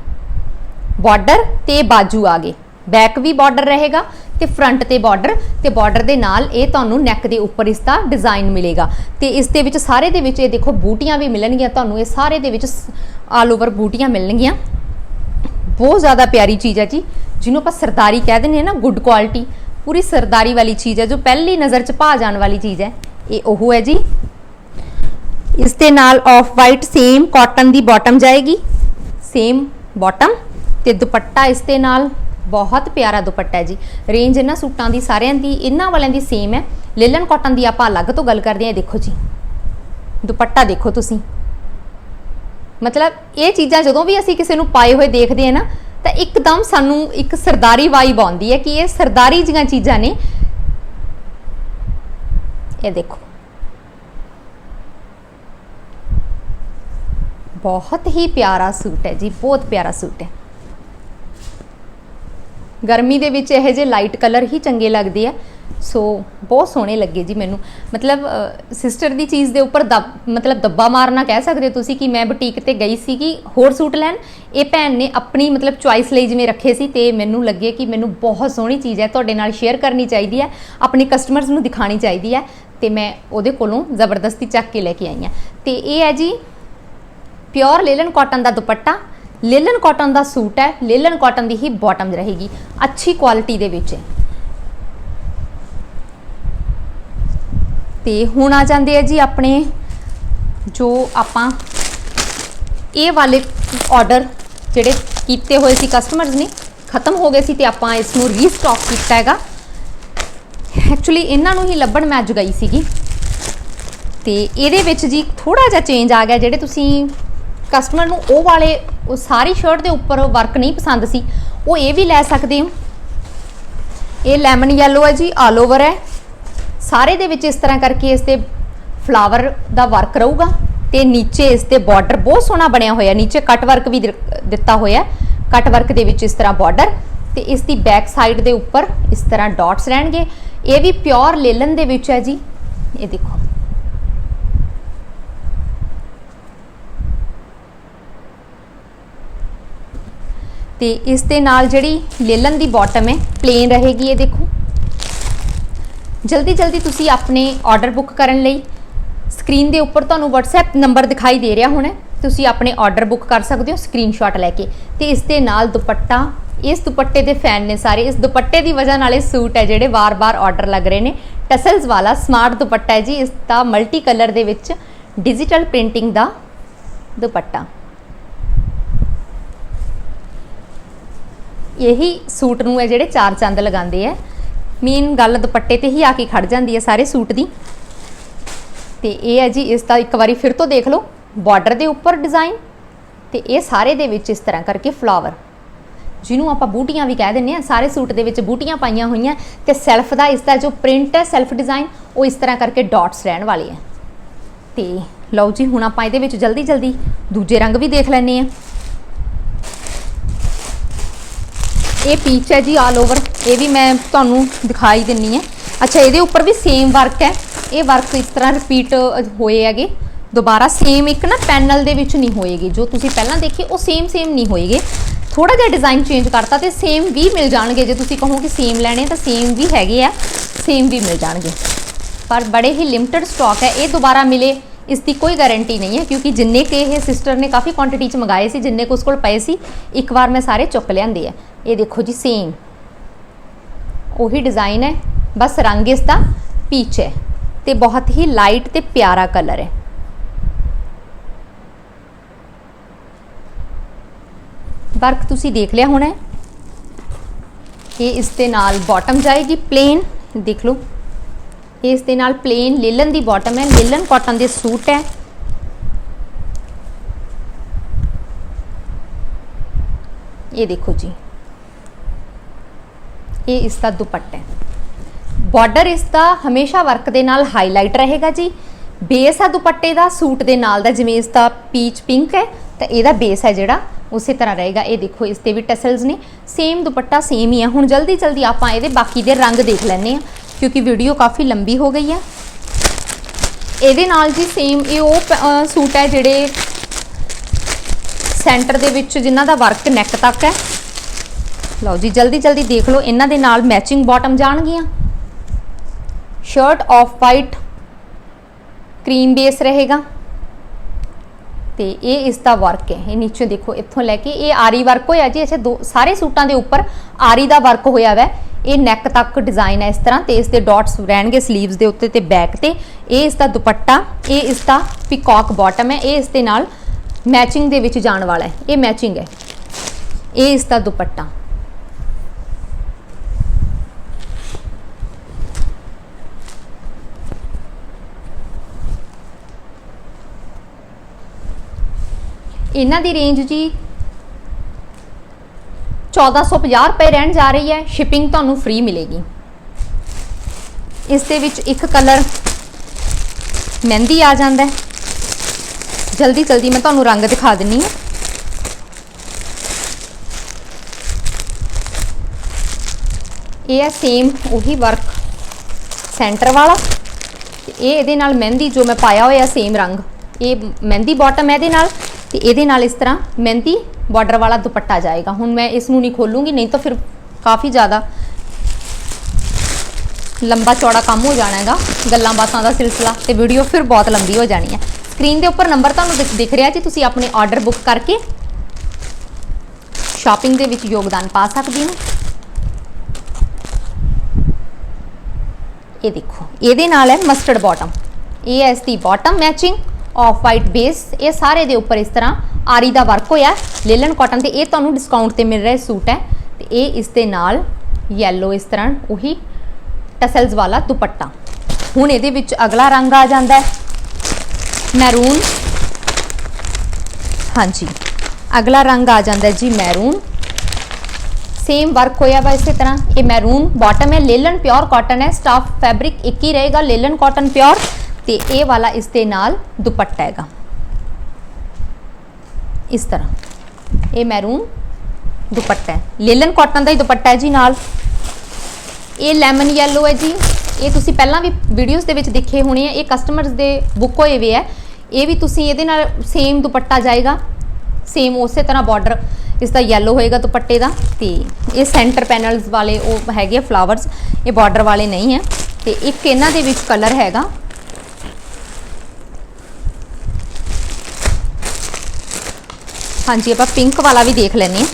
ਬਾਰਡਰ ਤੇ ਬਾਜੂ ਆ ਗਏ। ਬੈਕ ਵੀ ਬਾਰਡਰ ਰਹੇਗਾ ਤੇ ਫਰੰਟ ਤੇ ਬਾਰਡਰ ਤੇ ਬਾਰਡਰ ਦੇ ਨਾਲ ਇਹ ਤੁਹਾਨੂੰ ਨੈਕ ਦੇ ਉੱਪਰ ਇਸ ਦਾ ਡਿਜ਼ਾਈਨ ਮਿਲੇਗਾ। ਤੇ ਇਸ ਦੇ ਵਿੱਚ ਸਾਰੇ ਦੇ ਵਿੱਚ ਇਹ ਦੇਖੋ ਬੂਟੀਆਂ ਵੀ ਮਿਲਣਗੀਆਂ, ਤੁਹਾਨੂੰ ਇਹ ਸਾਰੇ ਦੇ ਵਿੱਚ ਆਲ ਓਵਰ ਬੂਟੀਆਂ ਮਿਲਣਗੀਆਂ। ਬਹੁਤ ਜ਼ਿਆਦਾ ਪਿਆਰੀ ਚੀਜ਼ ਹੈ ਜੀ, ਜਿਹਨੂੰ ਆਪਾਂ ਸਰਦਾਰੀ ਕਹਿ ਦਿੰਦੇ ਹਾਂ ਨਾ ਗੁੱਡ ਕੁਆਲਿਟੀ ਪੂਰੀ ਸਰਦਾਰੀ ਵਾਲੀ ਚੀਜ਼ ਹੈ, ਜੋ ਪਹਿਲੀ ਨਜ਼ਰ 'ਚ ਭਾ ਜਾਣ ਵਾਲੀ ਚੀਜ਼ ਹੈ। ਇਹ ਉਹ ਹੈ ਜੀ। ਇਸ ਦੇ ਨਾਲ ਆਫ ਵਾਈਟ ਸੇਮ ਕਾਟਨ ਦੀ ਬਾਟਮ ਜਾਏਗੀ। ਸੇਮ ਬਾਟਮ ਤੇ ਦੁਪੱਟਾ ਇਸ ਦੇ ਨਾਲ ਬਹੁਤ ਪਿਆਰਾ ਦੁਪੱਟਾ ਹੈ ਜੀ। ਰੇਂਜ ਇਹਨਾਂ ਸੂਟਾਂ ਦੀ, ਸਾਰਿਆਂ ਦੀ, ਇਹਨਾਂ ਵਾਲਿਆਂ ਦੀ ਸੇਮ ਹੈ। ਲੇਲਨ ਕਾਟਨ ਦੀ ਆਪਾਂ ਅਲੱਗ ਤੋਂ ਗੱਲ ਕਰਦੇ ਹਾਂ, ਇਹ ਦੇਖੋ ਜੀ। ਦੁਪੱਟਾ ਦੇਖੋ ਤੁਸੀਂ। ਮਤਲਬ ਇਹ ਚੀਜ਼ਾਂ ਜਦੋਂ ਵੀ ਅਸੀਂ ਕਿਸੇ ਨੂੰ ਪਾਏ ਹੋਏ ਦੇਖਦੇ ਹਾਂ ਨਾ, ਤਾਂ ਇੱਕਦਮ ਸਾਨੂੰ ਇੱਕ ਸਰਦਾਰੀ ਵਾਈਬ ਆਉਂਦੀ ਹੈ ਕਿ ਇਹ ਸਰਦਾਰੀ ਜੀਆਂ ਚੀਜ਼ਾਂ ਨੇ। ਇਹ ਦੇਖੋ। ਬਹੁਤ ਹੀ ਪਿਆਰਾ ਸੂਟ ਹੈ ਜੀ, ਬਹੁਤ ਪਿਆਰਾ ਸੂਟ ਹੈ। ਗਰਮੀ ਦੇ ਵਿੱਚ ਇਹੋ ਜਿਹੇ ਲਾਈਟ ਕਲਰ ਹੀ ਚੰਗੇ ਲੱਗਦੇ ਆ। ਸੋ ਬਹੁਤ ਸੋਹਣੇ ਲੱਗੇ ਜੀ ਮੈਨੂੰ। ਮਤਲਬ ਸਿਸਟਰ ਦੀ ਚੀਜ਼ ਦੇ ਉੱਪਰ ਦਬ, ਮਤਲਬ ਦੱਬਾ ਮਾਰਨਾ ਕਹਿ ਸਕਦੇ ਹੋ ਤੁਸੀਂ ਕਿ ਮੈਂ ਬੁਟੀਕ ਤੇ ਗਈ ਸੀ ਕਿ ਹੋਰ ਸੂਟ ਲੈਣ। ਇਹ ਭੈਣ ਨੇ ਆਪਣੀ, ਮਤਲਬ ਚੁਆਇਸ ਲਈ ਜਿਵੇਂ ਰੱਖੇ ਸੀ ਤੇ ਮੈਨੂੰ ਲੱਗੇ ਕਿ ਮੈਨੂੰ ਬਹੁਤ ਸੋਹਣੀ ਚੀਜ਼ ਹੈ, ਤੁਹਾਡੇ ਨਾਲ ਸ਼ੇਅਰ ਕਰਨੀ ਚਾਹੀਦੀ ਹੈ, ਆਪਣੇ ਕਸਟਮਰਸ ਨੂੰ ਦਿਖਾਣੀ ਚਾਹੀਦੀ ਹੈ ਤੇ ਮੈਂ ਉਹਦੇ ਕੋਲੋਂ ਜ਼ਬਰਦਸਤੀ ਚੱਕ ਕੇ ਲੈ ਕੇ ਆਈ ਹਾਂ। ਤੇ ਇਹ ਹੈ ਜੀ ਪਿਓਰ ਲੇਲਨ ਕਾਟਨ ਦਾ ਦੁਪੱਟਾ। ਲੇਲਨ ਕਾਟਨ ਦਾ ਸੂਟ ਹੈ। ਲੇਲਨ ਕਾਟਨ ਦੀ ਹੀ ਬਾਟਮ ਰਹੇਗੀ। ਅੱਛੀ ਕੁਆਲਿਟੀ ਦੇ ਵਿੱਚ। ਹੈ ਤੇ ਹੁਣ ਆ ਜਾਂਦੇ ਆ ਜੀ ਆਪਣੇ ਜੋ ਆਪਾਂ ਇਹ ਵਾਲੇ ਆਰਡਰ ਜਿਹੜੇ ਕੀਤੇ ਹੋਏ ਸੀ ਕਸਟਮਰਸ ਨੇ, ਖਤਮ ਹੋ ਗਏ ਸੀ ਤੇ ਆਪਾਂ ਇਸ ਨੂੰ ਰੀਸਟਾਕ ਕੀਤਾ ਹੈਗਾ। ਐਕਚੁਅਲੀ ਇਹਨਾਂ ਨੂੰ ਹੀ ਲੱਭਣ ਮੈਂ ਅੱਜ ਗਈ ਸੀਗੀ। ਤੇ ਇਹਦੇ ਵਿੱਚ ਜੀ ਥੋੜਾ ਜਿਹਾ ਚੇਂਜ ਆ ਗਿਆ ਜਿਹੜੇ ਤੁਸੀਂ ਕਸਟਮਰ ਨੂੰ ਉਹ ਵਾਲੇ, ਉਹ ਸਾਰੀ ਸ਼ਰਟ ਦੇ ਉੱਪਰ ਵਰਕ ਨਹੀਂ ਪਸੰਦ ਸੀ, ਉਹ ਇਹ ਵੀ ਲੈ ਸਕਦੇ ਹੋ। ਇਹ ਲੈਮਨ ਯੈਲੋ ਹੈ ਜੀ ਆਲ ਓਵਰ ਹੈ। ਸਾਰੇ ਦੇ ਵਿੱਚ ਇਸ ਤਰ੍ਹਾਂ ਕਰਕੇ ਇਸ ਤੇ ਫਲਾਵਰ ਦਾ ਵਰਕ ਰਹੂਗਾ ਤੇ ਨੀਚੇ ਇਸ ਤੇ ਬਾਰਡਰ ਬਹੁਤ ਸੋਹਣਾ ਬਣਿਆ ਹੋਇਆ, ਨੀਚੇ ਕਟ ਵਰਕ ਵੀ ਦਿੱਤਾ ਹੋਇਆ ਕਟ ਵਰਕ ਦੇ ਵਿੱਚ ਇਸ ਤਰ੍ਹਾਂ ਬਾਰਡਰ ਤੇ ਇਸ ਦੀ ਬੈਕ ਸਾਈਡ ਦੇ ਉੱਪਰ ਇਸ ਤਰ੍ਹਾਂ ਡਾਟਸ ਰਹਿਣਗੇ। ਇਹ ਵੀ ਪਿਓਰ ਲੇਲਨ ਦੇ ਵਿੱਚ ਹੈ ਜੀ। ਇਹ ਦੇਖੋ। ਤੇ ਇਸ ਦੇ ਨਾਲ ਜਿਹੜੀ ਲੇਲਨ ਦੀ ਬਾਟਮ ਹੈ ਪਲੇਨ ਰਹੇਗੀ ਇਹ ਦੇਖੋ। ਜਲਦੀ ਜਲਦੀ ਤੁਸੀਂ ਆਪਣੇ ਆਰਡਰ ਬੁੱਕ ਕਰਨ ਲਈ ਸਕਰੀਨ ਦੇ ਉੱਪਰ ਤੁਹਾਨੂੰ WhatsApp ਨੰਬਰ ਦਿਖਾਈ ਦੇ ਰਿਹਾ ਹੋਣਾ ਤੁਸੀਂ ਆਪਣੇ ਆਰਡਰ ਬੁੱਕ ਕਰ ਸਕਦੇ ਹੋ ਸਕਰੀਨਸ਼ਾਟ ਲੈ ਕੇ। ਤੇ ਇਸ ਦੇ ਨਾਲ ਦੁਪੱਟਾ, ਇਸ ਦੁਪੱਟੇ ਦੇ ਫੈਨ ਨੇ ਸਾਰੇ, ਇਸ ਦੁਪੱਟੇ ਦੀ ਵਜ੍ਹਾ ਨਾਲ ਇਹ ਸੂਟ ਹੈ ਜਿਹੜੇ ਵਾਰ-ਵਾਰ ਆਰਡਰ ਲੱਗ ਰਹੇ ਨੇ। ਟਸਲਸ ਵਾਲਾ ਸਮਾਰਟ ਦੁਪੱਟਾ ਹੈ ਜੀ, ਇਸ ਦਾ ਮਲਟੀ ਕਲਰ ਦੇ ਵਿੱਚ ਡਿਜੀਟਲ ਪ੍ਰਿੰਟਿੰਗ ਦਾ ਦੁਪੱਟਾ। ਇਹੀ ਸੂਟ ਨੂੰ ਹੈ ਜਿਹੜੇ ਚਾਰ ਚੰਦ ਲਗਾਉਂਦੇ ਆ। ਮੇਨ ਗੱਲ ਦੁਪੱਟੇ ਤੇ ਹੀ ਆ ਕੇ ਖੜ ਜਾਂਦੀ ਹੈ ਸਾਰੇ ਸੂਟ ਦੀ। ਤੇ ਇਹ ਹੈ ਜੀ, ਇਸ ਦਾ ਇੱਕ ਵਾਰੀ ਫਿਰ ਤੋਂ ਦੇਖ ਲਓ ਬਾਰਡਰ ਦੇ ਉੱਪਰ ਡਿਜ਼ਾਈਨ ਤੇ ਇਹ ਸਾਰੇ ਦੇ ਵਿੱਚ ਇਸ ਤਰ੍ਹਾਂ ਕਰਕੇ ਫਲਾਵਰ ਜਿਹਨੂੰ ਆਪਾਂ ਬੂਟੀਆਂ ਵੀ ਕਹਿ ਦਿੰਨੇ ਆ, ਸਾਰੇ ਸੂਟ ਦੇ ਵਿੱਚ ਬੂਟੀਆਂ ਪਾਈਆਂ ਹੋਈਆਂ ਤੇ ਸੈਲਫ ਦਾ ਇਸ ਦਾ ਜੋ ਪ੍ਰਿੰਟ ਹੈ ਸੈਲਫ ਡਿਜ਼ਾਈਨ ਉਹ ਇਸ ਤਰ੍ਹਾਂ ਕਰਕੇ ਡਾਟਸ ਰਹਿਣ ਵਾਲੇ ਆ। ਤੇ ਲਓ ਜੀ, ਹੁਣ ਆਪਾਂ ਇਹਦੇ ਵਿੱਚ ਜਲਦੀ ਜਲਦੀ ਦੂਜੇ ਰੰਗ ਵੀ ਦੇਖ ਲੈਣੇ ਆ। ਇਹ ਪੀਚ ਹੈ ਜੀ ਆਲ ਓਵਰ ਇਹ ਵੀ ਮੈਂ ਤੁਹਾਨੂੰ ਦਿਖਾਈ ਦਿੰਨੀ ਹੈ। ਅੱਛਾ, ਇਹਦੇ ਉੱਪਰ ਵੀ ਸੇਮ ਵਰਕ ਹੈ। ਇਹ ਵਰਕ ਇਸ ਤਰ੍ਹਾਂ ਰਿਪੀਟ ਹੋਏ ਹੈਗੇ। ਦੁਬਾਰਾ ਸੇਮ ਇੱਕ ਨਾ ਪੈਨਲ ਦੇ ਵਿੱਚ ਨਹੀਂ ਹੋਏਗੀ। ਜੋ ਤੁਸੀਂ ਪਹਿਲਾਂ ਦੇਖੇ, ਉਹ ਸੇਮ ਸੇਮ ਨਹੀਂ ਹੋਏਗੇ। ਥੋੜਾ ਜਿਹਾ ਡਿਜ਼ਾਈਨ ਚੇਂਜ ਕਰਤਾ ਤੇ ਸੇਮ ਵੀ ਮਿਲ ਜਾਣਗੇ। ਜੇ ਤੁਸੀਂ ਕਹੋ ਕਿ ਸੇਮ ਲੈਣੇ ਤਾਂ ਸੇਮ ਵੀ ਹੈਗੇ ਆ ਸੇਮ ਵੀ ਮਿਲ ਜਾਣਗੇ। ਪਰ ਬੜੇ ਹੀ ਲਿਮਟਿਡ ਸਟਾਕ ਹੈ। ਇਹ ਦੁਬਾਰਾ ਮਿਲੇ ਇਸ ਦੀ ਕੋਈ ਗਾਰੰਟੀ ਨਹੀਂ ਹੈ, ਕਿਉਂਕਿ ਜਿੰਨੇ ਕੇ ਇਹ ਸਿਸਟਰ ਨੇ ਕਾਫੀ ਕੁਆਂਟੀਟੀ ਚ ਮੰਗਾਏ ਸੀ, ਜਿੰਨੇ ਕੁ ਉਸ ਕੋਲ ਪਏ ਸੀ, ਇੱਕ ਵਾਰ ਮੈਂ ਸਾਰੇ ਚੁੱਕ ਲਿਆਂਦੇ ਆ। ਇਹ ਦੇਖੋ ਜੀ ਸੇਮ ਉਹੀ ਡਿਜ਼ਾਈਨ ਹੈ, ਬਸ ਰੰਗ ਇਸ ਦਾ ਪੀਚ ਹੈ ਤੇ ਬਹੁਤ ਹੀ ਲਾਈਟ ਤੇ ਪਿਆਰਾ ਕਲਰ ਹੈ। ਵਰਕ ਤੁਸੀਂ ਦੇਖ ਲਿਆ ਹੋਣਾ ਹੈ। ਇਹ ਇਸ ਦੇ ਨਾਲ ਬਾਟਮ ਜਾਏਗੀ ਪਲੇਨ ਦੇਖ ਲਓ। ਇਸ ਦੇ ਨਾਲ ਪਲੇਨ ਲੇਲਨ ਦੀ ਬਾਟਮ ਹੈ। ਲੇਲਨ ਕਾਟਨ ਦੇ ਸੂਟ ਹੈ। ਇਹ ਦੇਖੋ ਜੀ। ਇਹ ਇਸ ਦਾ ਦੁਪੱਟਾ ਹੈ। ਬਾਰਡਰ ਇਸ ਦਾ ਹਮੇਸ਼ਾ ਵਰਕ ਦੇ ਨਾਲ ਹਾਈਲਾਈਟ ਰਹੇਗਾ ਜੀ। ਬੇਸ ਆ ਦੁਪੱਟੇ ਦਾ, ਸੂਟ ਦੇ ਨਾਲ ਦਾ, ਜਿਵੇਂ ਇਸ ਦਾ ਪੀਚ ਪਿੰਕ ਹੈ, ਤਾਂ ਇਹਦਾ ਬੇਸ ਹੈ ਜਿਹੜਾ, ਉਸੇ ਤਰ੍ਹਾਂ ਰਹੇਗਾ। ਇਹ ਦੇਖੋ, ਇਸ ਤੇ ਵੀ ਟਸਲਸ ਨੇ। ਸੇਮ ਦੁਪੱਟਾ ਸੇਮ ਹੀ ਹੈ ਹੁਣ ਜਲਦੀ ਜਲਦੀ ਆਪਾਂ ਇਹਦੇ ਬਾਕੀ ਦੇ ਰੰਗ ਦੇਖ ਲੈਣੇ ਆ ਕਿਉਂਕਿ ਵੀਡੀਓ ਕਾਫੀ ਲੰਬੀ ਹੋ ਗਈ ਹੈ। ਇਹਦੇ ਨਾਲ ਜੀ ਸੇਮ ਇਹ ਉਹ ਸੂਟ ਹੈ ਜਿਹੜੇ ਸੈਂਟਰ ਦੇ ਵਿੱਚ ਜਿਨ੍ਹਾਂ ਦਾ ਵਰਕ ਨੈਕ ਤੱਕ ਹੈ। ਲਓ ਜੀ, ਜਲਦੀ ਜਲਦੀ ਦੇਖ ਲਓ, ਇਹਨਾਂ ਦੇ ਨਾਲ ਮੈਚਿੰਗ ਬਾਟਮ ਜਾਣਗੀਆਂ। Shirt off white cream base ਰਹੇਗਾ। ਤੇ ਇਹ ਇਸ ਦਾ ਵਰਕ ਹੈ। ਇਹ ਨੀਚੇ ਦੇਖੋ, ਇੱਥੋਂ ਲੈ ਕੇ ਇਹ ਆਰੀ ਵਰਕ ਹੋਇਆ ਜੀ ਅੱਛਾ ਦੋ ਸਾਰੇ ਸੂਟਾਂ ਦੇ ਉੱਪਰ ਆਰੀ ਦਾ ਵਰਕ ਹੋਇਆ ਵੈ। ਇਹ ਨੈਕ ਤੱਕ ਡਿਜ਼ਾਈਨ ਹੈ ਇਸ ਤਰ੍ਹਾਂ ਤੇ ਇਸ ਦੇ ਡਾਟਸ ਰਹਿਣਗੇ 슬ੀਵਸ ਦੇ ਉੱਤੇ ਤੇ ਬੈਕ ਤੇ। ਇਹ ਇਸ ਦਾ ਦੁਪੱਟਾ, ਇਹ ਇਸ ਦਾ ਪਿਕੌਕ ਬਾਟਮ ਹੈ, ਇਹ ਇਸ ਦੇ ਨਾਲ ਮੈਚਿੰਗ ਦੇ ਵਿੱਚ ਜਾਣ ਵਾਲਾ ਹੈ, ਇਹ ਮੈਚਿੰਗ ਹੈ। ਇਹ ਇਸ ਦਾ ਦੁਪੱਟਾ। ਇਹਨਾਂ ਦੀ ਰੇਂਜ ਜੀ 1450 ਰੁਪਏ ਰਹਿਣ ਜਾ ਰਹੀ ਹੈ। ਸ਼ਿਪਿੰਗ ਤੁਹਾਨੂੰ ਫ੍ਰੀ ਮਿਲੇਗੀ। ਇਸ ਦੇ ਵਿੱਚ ਇੱਕ ਕਲਰ ਮਹਿੰਦੀ ਆ ਜਾਂਦਾ ਹੈ। ਜਲਦੀ ਜਲਦੀ ਮੈਂ ਤੁਹਾਨੂੰ ਰੰਗ ਦਿਖਾ ਦਿੰਨੀ ਹਾਂ। ਇਹ ਹੈ ਸੇਮ ਉਹੀ ਵਰਕ ਸੈਂਟਰ ਵਾਲਾ। ਤੇ ਇਹ ਇਹਦੇ ਨਾਲ ਮਹਿੰਦੀ ਜੋ ਮੈਂ ਪਾਇਆ ਹੋਇਆ ਸੇਮ ਰੰਗ। ਇਹ ਮਹਿੰਦੀ ਬਾਟਮ ਹੈ ਇਹਦੇ ਨਾਲ। ਤੇ ਇਹਦੇ ਨਾਲ ਇਸ ਤਰ੍ਹਾਂ ਮਹਿੰਦੀ ਬਾਰਡਰ ਵਾਲਾ ਦੁਪੱਟਾ ਜਾਏਗਾ। ਹੁਣ ਮੈਂ ਇਸ ਨੂੰ ਨਹੀਂ ਖੋਲੂੰਗੀ, ਨਹੀਂ ਤਾਂ ਫਿਰ ਕਾਫੀ ਜ਼ਿਆਦਾ ਲੰਬਾ ਚੌੜਾ ਕੰਮ ਹੋ ਜਾਣਾ ਹੈਗਾ। ਗੱਲਾਂ ਬਾਤਾਂ ਦਾ ਸਿਲਸਿਲਾ ਤੇ ਵੀਡੀਓ ਫਿਰ ਬਹੁਤ ਲੰਬੀ ਹੋ ਜਾਣੀ ਹੈ। ਸਕਰੀਨ ਦੇ ਉੱਪਰ ਨੰਬਰ ਤੁਹਾਨੂੰ ਦਿਖ- ਦਿਖ ਰਿਹਾ ਜੀ, ਤੁਸੀਂ ਆਪਣੇ ਆਰਡਰ ਬੁੱਕ ਕਰਕੇ ਸ਼ਾਪਿੰਗ ਦੇ ਵਿੱਚ ਯੋਗਦਾਨ ਪਾ ਸਕਦੇ ਹੋ। ਇਹ ਦੇਖੋ, ਇਹਦੇ ਨਾਲ ਹੈ ਮਸਟਰਡ ਬਾਟਮ ਇਹ ਹੈ ਇਸ ਦੀ bottom matching off white base ਇਹ ਸਾਰੇ ਦੇ ਉੱਪਰ ਇਸ ਤਰ੍ਹਾਂ ਆਰੀ ਦਾ ਵਰਕ ਹੋਇਆ ਲੇਲਨ ਕਾਟਨ ਤੇ ਇਹ ਤੁਹਾਨੂੰ ਡਿਸਕਾਊਂਟ ਤੇ ਮਿਲ ਰਿਹਾ ਸੂਟ ਹੈ। ਤੇ ਇਹ ਇਸ ਦੇ ਨਾਲ ਯੈਲੋ ਇਸ ਤਰ੍ਹਾਂ ਉਹੀ ਟਸਲਸ ਵਾਲਾ ਦੁਪੱਟਾ। ਹੁਣ ਇਹਦੇ ਵਿੱਚ ਅਗਲਾ ਰੰਗ ਆ ਜਾਂਦਾ ਹੈ। ਮੈਰੂਨ ਹਾਂਜੀ, ਅਗਲਾ ਰੰਗ ਆ ਜਾਂਦਾ ਜੀ ਮੈਰੂਨ ਸੇਮ ਵਰਕ ਹੋਇਆ ਵਾ ਇਸੇ ਤਰ੍ਹਾਂ। ਇਹ ਮੈਰੂਨ ਬਾਟਮ ਹੈ। ਲੇਲਨ ਪਿਓਰ ਕਾਟਨ ਹੈ। ਸਟਾਫ ਫੈਬਰਿਕ ਇੱਕ ਹੀ ਰਹੇਗਾ। ਲੇਲਨ ਕਾਟਨ ਪਿਓਰ ਤੇ ਇਹ ਵਾਲਾ ਇਸ ਦੇ ਨਾਲ ਦੁਪੱਟਾ ਹੈਗਾ। ਇਸ ਤਰ੍ਹਾਂ। ਇਹ ਮੈਰੂਨ ਦੁਪੱਟਾ ਹੈ। ਲੇਲਨ ਕਾਟਨ ਦਾ ਹੀ ਦੁਪੱਟਾ ਹੈ ਜੀ ਨਾਲ। ਇਹ ਲੈਮਨ ਯੈਲੋ ਹੈ ਜੀ। ਇਹ ਤੁਸੀਂ ਪਹਿਲਾਂ ਵੀ ਵੀਡੀਓਜ਼ ਦੇ ਵਿੱਚ ਦੇਖੇ ਹੋਣੇ ਆ। ਇਹ ਕਸਟਮਰਸ ਦੇ ਬੁੱਕ ਹੋਏ ਵੇ ਹੈ ਇਹ ਵੀ ਤੁਸੀਂ ਇਹਦੇ ਨਾਲ ਸੇਮ ਦੁਪੱਟਾ ਜਾਏਗਾ। ਸੇਮ ਉਸੇ ਤਰ੍ਹਾਂ ਬਾਰਡਰ ਇਸ ਦਾ ਯੈਲੋ ਹੋਏਗਾ ਦੁਪੱਟੇ ਦਾ। ਤੇ ਇਹ ਸੈਂਟਰ ਪੈਨਲਸ ਵਾਲੇ ਉਹ ਹੈਗੇ ਫਲਾਵਰਸ ਇਹ ਬਾਰਡਰ ਵਾਲੇ ਨਹੀਂ ਹੈ। ਤੇ ਇੱਕ ਇਹਨਾਂ ਦੇ ਵਿੱਚ ਕਲਰ ਹੈਗਾ। ਹਾਂਜੀ, ਆਪਾਂ ਪਿੰਕ ਵਾਲਾ ਵੀ ਦੇਖ ਲੈਨੇ ਆ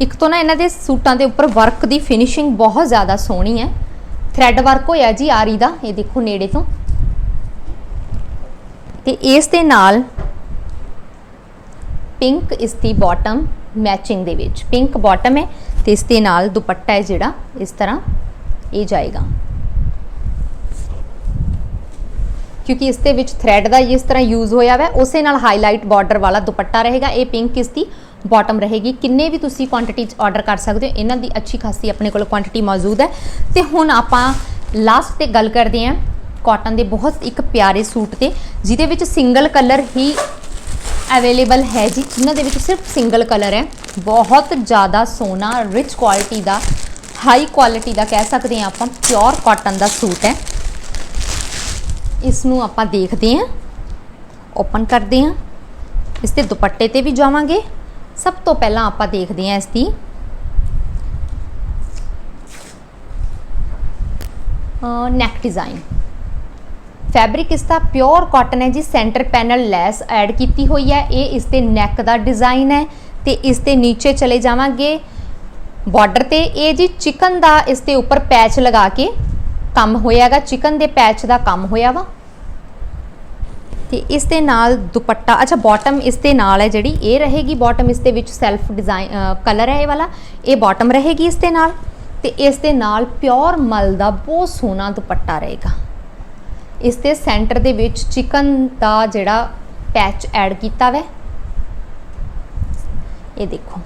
ਇੱਕ ਤੋਂ ਨਾ ਇਹਨਾਂ ਦੇ ਸੂਟਾਂ ਦੇ ਉੱਪਰ ਵਰਕ ਦੀ ਫਿਨਿਸ਼ਿੰਗ ਬਹੁਤ ਜ਼ਿਆਦਾ ਸੋਹਣੀ ਹੈ। ਥ੍ਰੈਡ ਵਰਕ ਹੋਇਆ ਜੀ ਆਰੀ ਦਾ, ਇਹ ਦੇਖੋ ਨੇੜੇ ਤੋਂ। ਤੇ ਇਸ ਦੇ ਨਾਲ ਪਿੰਕ ਇਸ ਦੀ ਬਾਟਮ ਮੈਚਿੰਗ ਦੇ ਵਿੱਚ ਪਿੰਕ ਬਾਟਮ ਹੈ ਤੇ ਇਸ ਦੇ ਨਾਲ ਦੁਪੱਟਾ ਹੈ ਜਿਹੜਾ, ਇਸ ਤਰ੍ਹਾਂ ਇਹ ਜਾਏਗਾ। ਕਿਉਂਕਿ ਇਸ ਦੇ ਵਿੱਚ ਥ੍ਰੈਡ ਦਾ ਇਸ ਤਰ੍ਹਾਂ ਯੂਜ਼ ਹੋਇਆ ਹੈ ਉਸੇ ਨਾਲ ਹਾਈਲਾਈਟ ਬਾਰਡਰ ਵਾਲਾ ਦੁਪੱਟਾ ਰਹੇਗਾ। ਇਹ ਪਿੰਕ ਇਸ ਦੀ? ਬਾਟਮ ਰਹੇਗੀ। ਕਿੰਨੇ ਵੀ ਤੁਸੀਂ ਕੁਆਂਟੀਟੀ ਚ ਆਰਡਰ ਕਰ ਸਕਦੇ ਹੋ, ਇਹਨਾਂ ਦੀ ਅੱਛੀ ਖਾਸੀ ਆਪਣੇ ਕੋਲ ਕੁਆਂਟੀਟੀ ਮੌਜੂਦ ਹੈ। ਤੇ ਹੁਣ ਆਪਾਂ ਲਾਸਟ ਤੇ ਗੱਲ ਕਰਦੇ ਹਾਂ ਕਾਟਨ ਦੇ ਬਹੁਤ ਇੱਕ ਪਿਆਰੇ ਸੂਟ ਤੇ, ਜਿਹਦੇ ਵਿੱਚ ਸਿੰਗਲ ਕਲਰ ਹੀ ਅਵੇਲੇਬਲ ਹੈ ਜੀ। ਇਹਨਾਂ ਦੇ ਵਿੱਚ ਸਿਰਫ ਸਿੰਗਲ ਕਲਰ ਹੈ। ਬਹੁਤ ਜ਼ਿਆਦਾ ਸੋਨਾ ਰਿਚ ਕੁਆਲਿਟੀ ਦਾ ਹਾਈ ਕੁਆਲਿਟੀ ਦਾ ਕਹਿ ਸਕਦੇ ਹਾਂ ਆਪਾਂ ਪਿਓਰ ਕਾਟਨ ਦਾ ਸੂਟ ਹੈ। ਇਸ ਨੂੰ ਆਪਾਂ ਦੇਖਦੇ ਹਾਂ। ਓਪਨ ਕਰਦੇ ਹਾਂ। ਇਸ ਦੇ ਦੁਪੱਟੇ ਤੇ ਵੀ ਜਾਵਾਂਗੇ। ਸਭ ਤੋਂ ਪਹਿਲਾਂ ਆਪਾਂ ਦੇਖਦੇ ਹਾਂ ਇਸ ਦੀ। ਨੈਕ ਡਿਜ਼ਾਈਨ ਫੈਬਰਿਕ ਇਸ ਦਾ ਪਿਓਰ ਕਾਟਨ ਹੈ ਜੀ। ਸੈਂਟਰ ਪੈਨਲ ਲੈਸ ਐਡ ਕੀਤੀ ਹੋਈ ਹੈ। ਇਹ ਇਸ ਦੇ ਨੈਕ ਦਾ ਡਿਜ਼ਾਈਨ ਹੈ ਤੇ ਇਸ 'ਤੇ ਨੀਚੇ ਚਲੇ ਜਾਵਾਂਗੇ। ਬਾਰਡਰ ਤੇ ਇਹ ਜੀ ਚਿਕਨ ਦਾ ਇਸ ਦੇ ਉੱਪਰ ਪੈਚ ਲਗਾ ਕੇ ਕੰਮ ਹੋਇਆਗਾ ਚਿਕਨ ਦੇ ਪੈਚ ਦਾ ਕੰਮ ਹੋਇਆ ਵਾ। ਤੇ ਇਸ ਦੇ ਨਾਲ ਦੁਪੱਟਾ, ਅੱਛਾ ਬਾਟਮ ਇਸ ਦੇ ਨਾਲ ਹੈ ਜਿਹੜੀ, ਇਹ ਰਹੇਗੀ ਬਾਟਮ ਇਸ ਦੇ ਵਿੱਚ ਸੈਲਫ ਡਿਜ਼ਾਈਨ ਕਲਰ ਹੈ ਇਹ ਵਾਲਾ, ਇਹ ਬਾਟਮ ਰਹੇਗੀ ਇਸ ਦੇ ਨਾਲ। ਤੇ ਇਸ ਦੇ ਨਾਲ ਪਿਓਰ ਮਲ ਦਾ ਬਹੁਤ ਸੋਹਣਾ ਦੁਪੱਟਾ ਰਹੇਗਾ। ਇਸ ਦੇ ਸੈਂਟਰ ਦੇ ਵਿੱਚ ਚਿਕਨ ਦਾ ਜਿਹੜਾ ਪੈਚ ਐਡ ਕੀਤਾ ਵੈ। ਇਹ ਦੇਖੋ।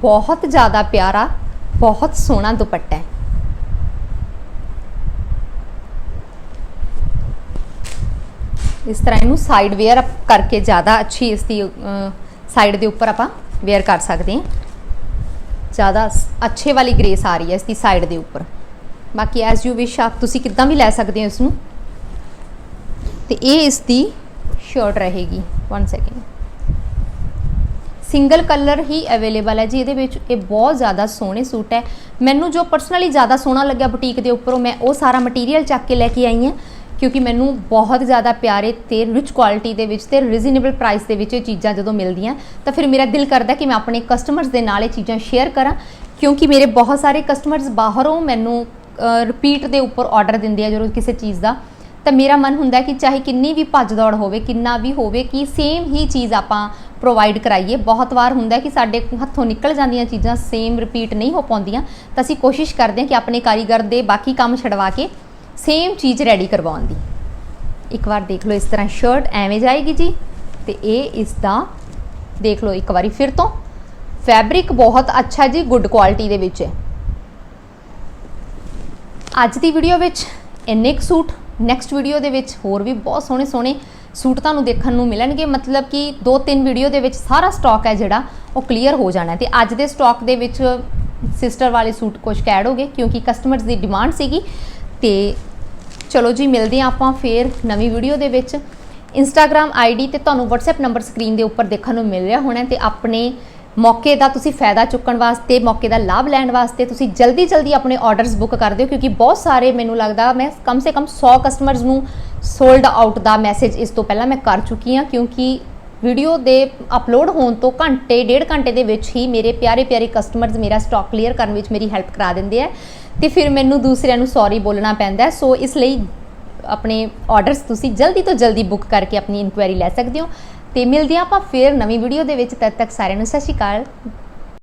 ਬਹੁਤ ਜ਼ਿਆਦਾ ਪਿਆਰਾ, ਬਹੁਤ ਸੋਹਣਾ ਦੁਪੱਟਾ ਹੈ। ਇਸ ਤਰ੍ਹਾਂ ਇਹਨੂੰ ਸਾਈਡ ਵੇਅਰ ਕਰਕੇ ਜ਼ਿਆਦਾ ਅੱਛੀ ਇਸ ਦੀ ਸਾਈਡ ਦੇ ਉੱਪਰ ਆਪਾਂ ਵੇਅਰ ਕਰ ਸਕਦੇ ਹਾਂ। ਜ਼ਿਆਦਾ ਅੱਛੇ ਵਾਲੀ ਗ੍ਰੇਸ ਆ ਰਹੀ ਹੈ ਇਸ ਦੀ ਸਾਈਡ ਦੇ ਉੱਪਰ। ਬਾਕੀ ਐਸ ਯੂ ਵਿਸ਼ ਆਪ ਤੁਸੀਂ ਕਿੱਦਾਂ ਵੀ ਲੈ ਸਕਦੇ ਹੋ ਇਸ ਨੂੰ। ਤੇ ਇਹ ਇਸ ਦੀ ਸ਼ਰਟ ਰਹੇਗੀ। 1 ਸੈਕਿੰਡ ਸਿੰਗਲ ਕਲਰ ਹੀ ਅਵੇਲੇਬਲ ਹੈ ਜੀ, ਇਹਦੇ ਵਿੱਚ ਇਹ ਬਹੁਤ ਜ਼ਿਆਦਾ ਸੋਹਣੇ ਸੂਟ ਹੈ। ਮੈਨੂੰ ਜੋ ਪਰਸਨਲੀ ਜ਼ਿਆਦਾ ਸੋਹਣਾ ਲੱਗਿਆ ਬੁਟੀਕ ਦੇ ਉੱਪਰੋਂ, ਮੈਂ ਉਹ ਸਾਰਾ ਮਟੀਰੀਅਲ ਚੱਕ ਕੇ ਲੈ ਕੇ ਆਈ ਹਾਂ, ਕਿਉਂਕਿ ਮੈਨੂੰ ਬਹੁਤ ਜ਼ਿਆਦਾ ਪਿਆਰੇ ਤੇ ਰਿਚ ਕੁਆਲਿਟੀ ਦੇ ਵਿੱਚ ਤੇ ਰੀਜ਼ਨੇਬਲ ਪ੍ਰਾਈਸ ਦੇ ਵਿੱਚ ਇਹ ਚੀਜ਼ਾਂ ਜਦੋਂ ਮਿਲਦੀਆਂ, ਤਾਂ ਫਿਰ ਮੇਰਾ ਦਿਲ ਕਰਦਾ ਕਿ ਮੈਂ ਆਪਣੇ ਕਸਟਮਰਸ ਦੇ ਨਾਲ ਇਹ ਚੀਜ਼ਾਂ ਸ਼ੇਅਰ ਕਰਾਂ, ਕਿਉਂਕਿ ਮੇਰੇ ਬਹੁਤ ਸਾਰੇ ਕਸਟਮਰਸ ਬਾਹਰੋਂ ਮੈਨੂੰ ਰਿਪੀਟ ਦੇ ਉੱਪਰ ਆਰਡਰ ਦਿੰਦੇ ਆ ਜਦੋਂ ਕਿਸੇ ਚੀਜ਼ ਦਾ। ਤਾਂ ਮੇਰਾ ਮਨ ਹੁੰਦਾ ਕਿ ਚਾਹੇ ਕਿੰਨੀ ਵੀ ਭੱਜ ਦੌੜ ਹੋਵੇ, ਕਿੰਨਾ ਵੀ ਹੋਵੇ, ਕਿ ਸੇਮ ਹੀ ਚੀਜ਼ ਆਪਾਂ ਪ੍ਰੋਵਾਈਡ ਕਰਾਈਏ। ਬਹੁਤ ਵਾਰ ਹੁੰਦਾ ਕਿ ਸਾਡੇ ਹੱਥੋਂ ਨਿਕਲ ਜਾਂਦੀਆਂ ਚੀਜ਼ਾਂ ਸੇਮ ਰਿਪੀਟ ਨਹੀਂ ਹੋ ਪਾਉਂਦੀਆਂ। ਤਾਂ ਅਸੀਂ ਕੋਸ਼ਿਸ਼ ਕਰਦੇ ਹਾਂ ਕਿ ਆਪਣੇ ਕਾਰੀਗਰ ਦੇ ਬਾਕੀ ਕੰਮ ਛਡਵਾ ਕੇ ਸੇਮ ਚੀਜ਼ ਰੈਡੀ ਕਰਵਾਉਣ ਦੀ। ਇੱਕ ਵਾਰ ਦੇਖ ਲਓ ਇਸ ਤਰ੍ਹਾਂ ਸ਼ਰਟ ਐਵੇਂ ਜਾਏਗੀ ਜੀ। ਤੇ ਇਹ ਇਸ ਦਾ ਦੇਖ ਲਓ ਇੱਕ ਵਾਰੀ ਫਿਰ ਤੋਂ। ਫੈਬਰਿਕ ਬਹੁਤ ਅੱਛਾ ਜੀ ਗੁੱਡ ਕੁਆਲਿਟੀ ਦੇ ਵਿੱਚ ਹੈ। ਅੱਜ ਦੀ ਵੀਡੀਓ ਵਿੱਚ ਇੰਨੇ ਕੁ ਸੂਟ ਨੈਕਸਟ ਵੀਡੀਓ ਦੇ ਵਿੱਚ ਹੋਰ ਵੀ ਬਹੁਤ ਸੋਹਣੇ ਸੋਹਣੇ ਸੂਟ ਤੁਹਾਨੂੰ ਦੇਖਣ ਨੂੰ ਮਿਲਣਗੇ। ਮਤਲਬ ਕਿ ਦੋ ਤਿੰਨ ਵੀਡੀਓ ਦੇ ਵਿੱਚ ਸਾਰਾ ਸਟਾਕ ਹੈ ਜਿਹੜਾ, ਉਹ ਕਲੀਅਰ ਹੋ ਜਾਣਾ ਹੈ। ਤੇ ਅੱਜ ਦੇ ਸਟਾਕ ਦੇ ਵਿੱਚ ਸਿਸਟਰ ਵਾਲੇ ਸੂਟ ਕੁਝ ਐਡ ਹੋ ਗਏ ਕਿਉਂਕਿ ਕਸਟਮਰਸ ਦੀ ਡਿਮਾਂਡ ਸੀਗੀ। ਤੇ ਚਲੋ ਜੀ, ਮਿਲਦੇ ਹਾਂ ਆਪਾਂ ਫੇਰ ਨਵੀਂ ਵੀਡੀਓ ਦੇ ਵਿੱਚ। ਇੰਸਟਾਗ੍ਰam ਆਈਡੀ ਤੇ ਤੁਹਾਨੂੰ WhatsApp ਨੰਬਰ ਸਕਰੀਨ ਦੇ ਉੱਪਰ ਦੇਖਣ ਨੂੰ ਮਿਲ ਰਿਹਾ ਹੋਣਾ ਤੇ ਆਪਣੇ ਮੌਕੇ ਦਾ ਤੁਸੀਂ ਫਾਇਦਾ ਚੁੱਕਣ ਵਾਸਤੇ, ਮੌਕੇ ਦਾ ਲਾਭ ਲੈਣ ਵਾਸਤੇ ਤੁਸੀਂ ਜਲਦੀ ਜਲਦੀ ਆਪਣੇ ਆਰਡਰਸ ਬੁੱਕ ਕਰ ਦਿਓ, ਕਿਉਂਕਿ ਬਹੁਤ ਸਾਰੇ ਮੈਨੂੰ ਲੱਗਦਾ ਮੈਂ ਕਮ ਸੇ ਕਮ 100 ਕਸਟਮਰਸ ਨੂੰ ਸੋਲਡ ਆਊਟ ਦਾ ਮੈਸੇਜ ਇਸ ਤੋਂ ਪਹਿਲਾਂ ਮੈਂ ਕਰ ਚੁੱਕੀ ਹਾਂ, ਕਿਉਂਕਿ ਵੀਡੀਓ ਦੇ ਅਪਲੋਡ ਹੋਣ ਤੋਂ ਘੰਟੇ, ਡੇਢ ਘੰਟੇ ਦੇ ਵਿੱਚ ਹੀ ਮੇਰੇ ਪਿਆਰੇ ਪਿਆਰੇ ਕਸਟਮਰਸ ਮੇਰਾ ਸਟਾਕ ਕਲੀਅਰ ਕਰਨ ਵਿੱਚ ਮੇਰੀ ਹੈਲਪ ਕਰਾ ਦਿੰਦੇ ਆ ਤੇ ਫਿਰ ਮੈਨੂੰ ਦੂਸਰਿਆਂ ਨੂੰ ਸੌਰੀ ਬੋਲਣਾ ਪੈਂਦਾ ਸੋ ਇਸ ਲਈ ਆਪਣੇ ਆਰਡਰਸ ਤੁਸੀਂ ਜਲਦੀ ਤੋਂ ਜਲਦੀ ਬੁੱਕ ਕਰਕੇ ਆਪਣੀ ਇਨਕੁਆਇਰੀ ਲੈ ਸਕਦੇ ਹੋ। ਤੇ ਮਿਲਦੇ ਹਾਂ ਆਪਾਂ ਫਿਰ ਨਵੀਂ ਵੀਡੀਓ ਦੇ ਵਿੱਚ, ਤਦ ਤੱਕ ਸਾਰਿਆਂ ਨੂੰ ਸਤਿ ਸ਼੍ਰੀ ਅਕਾਲ।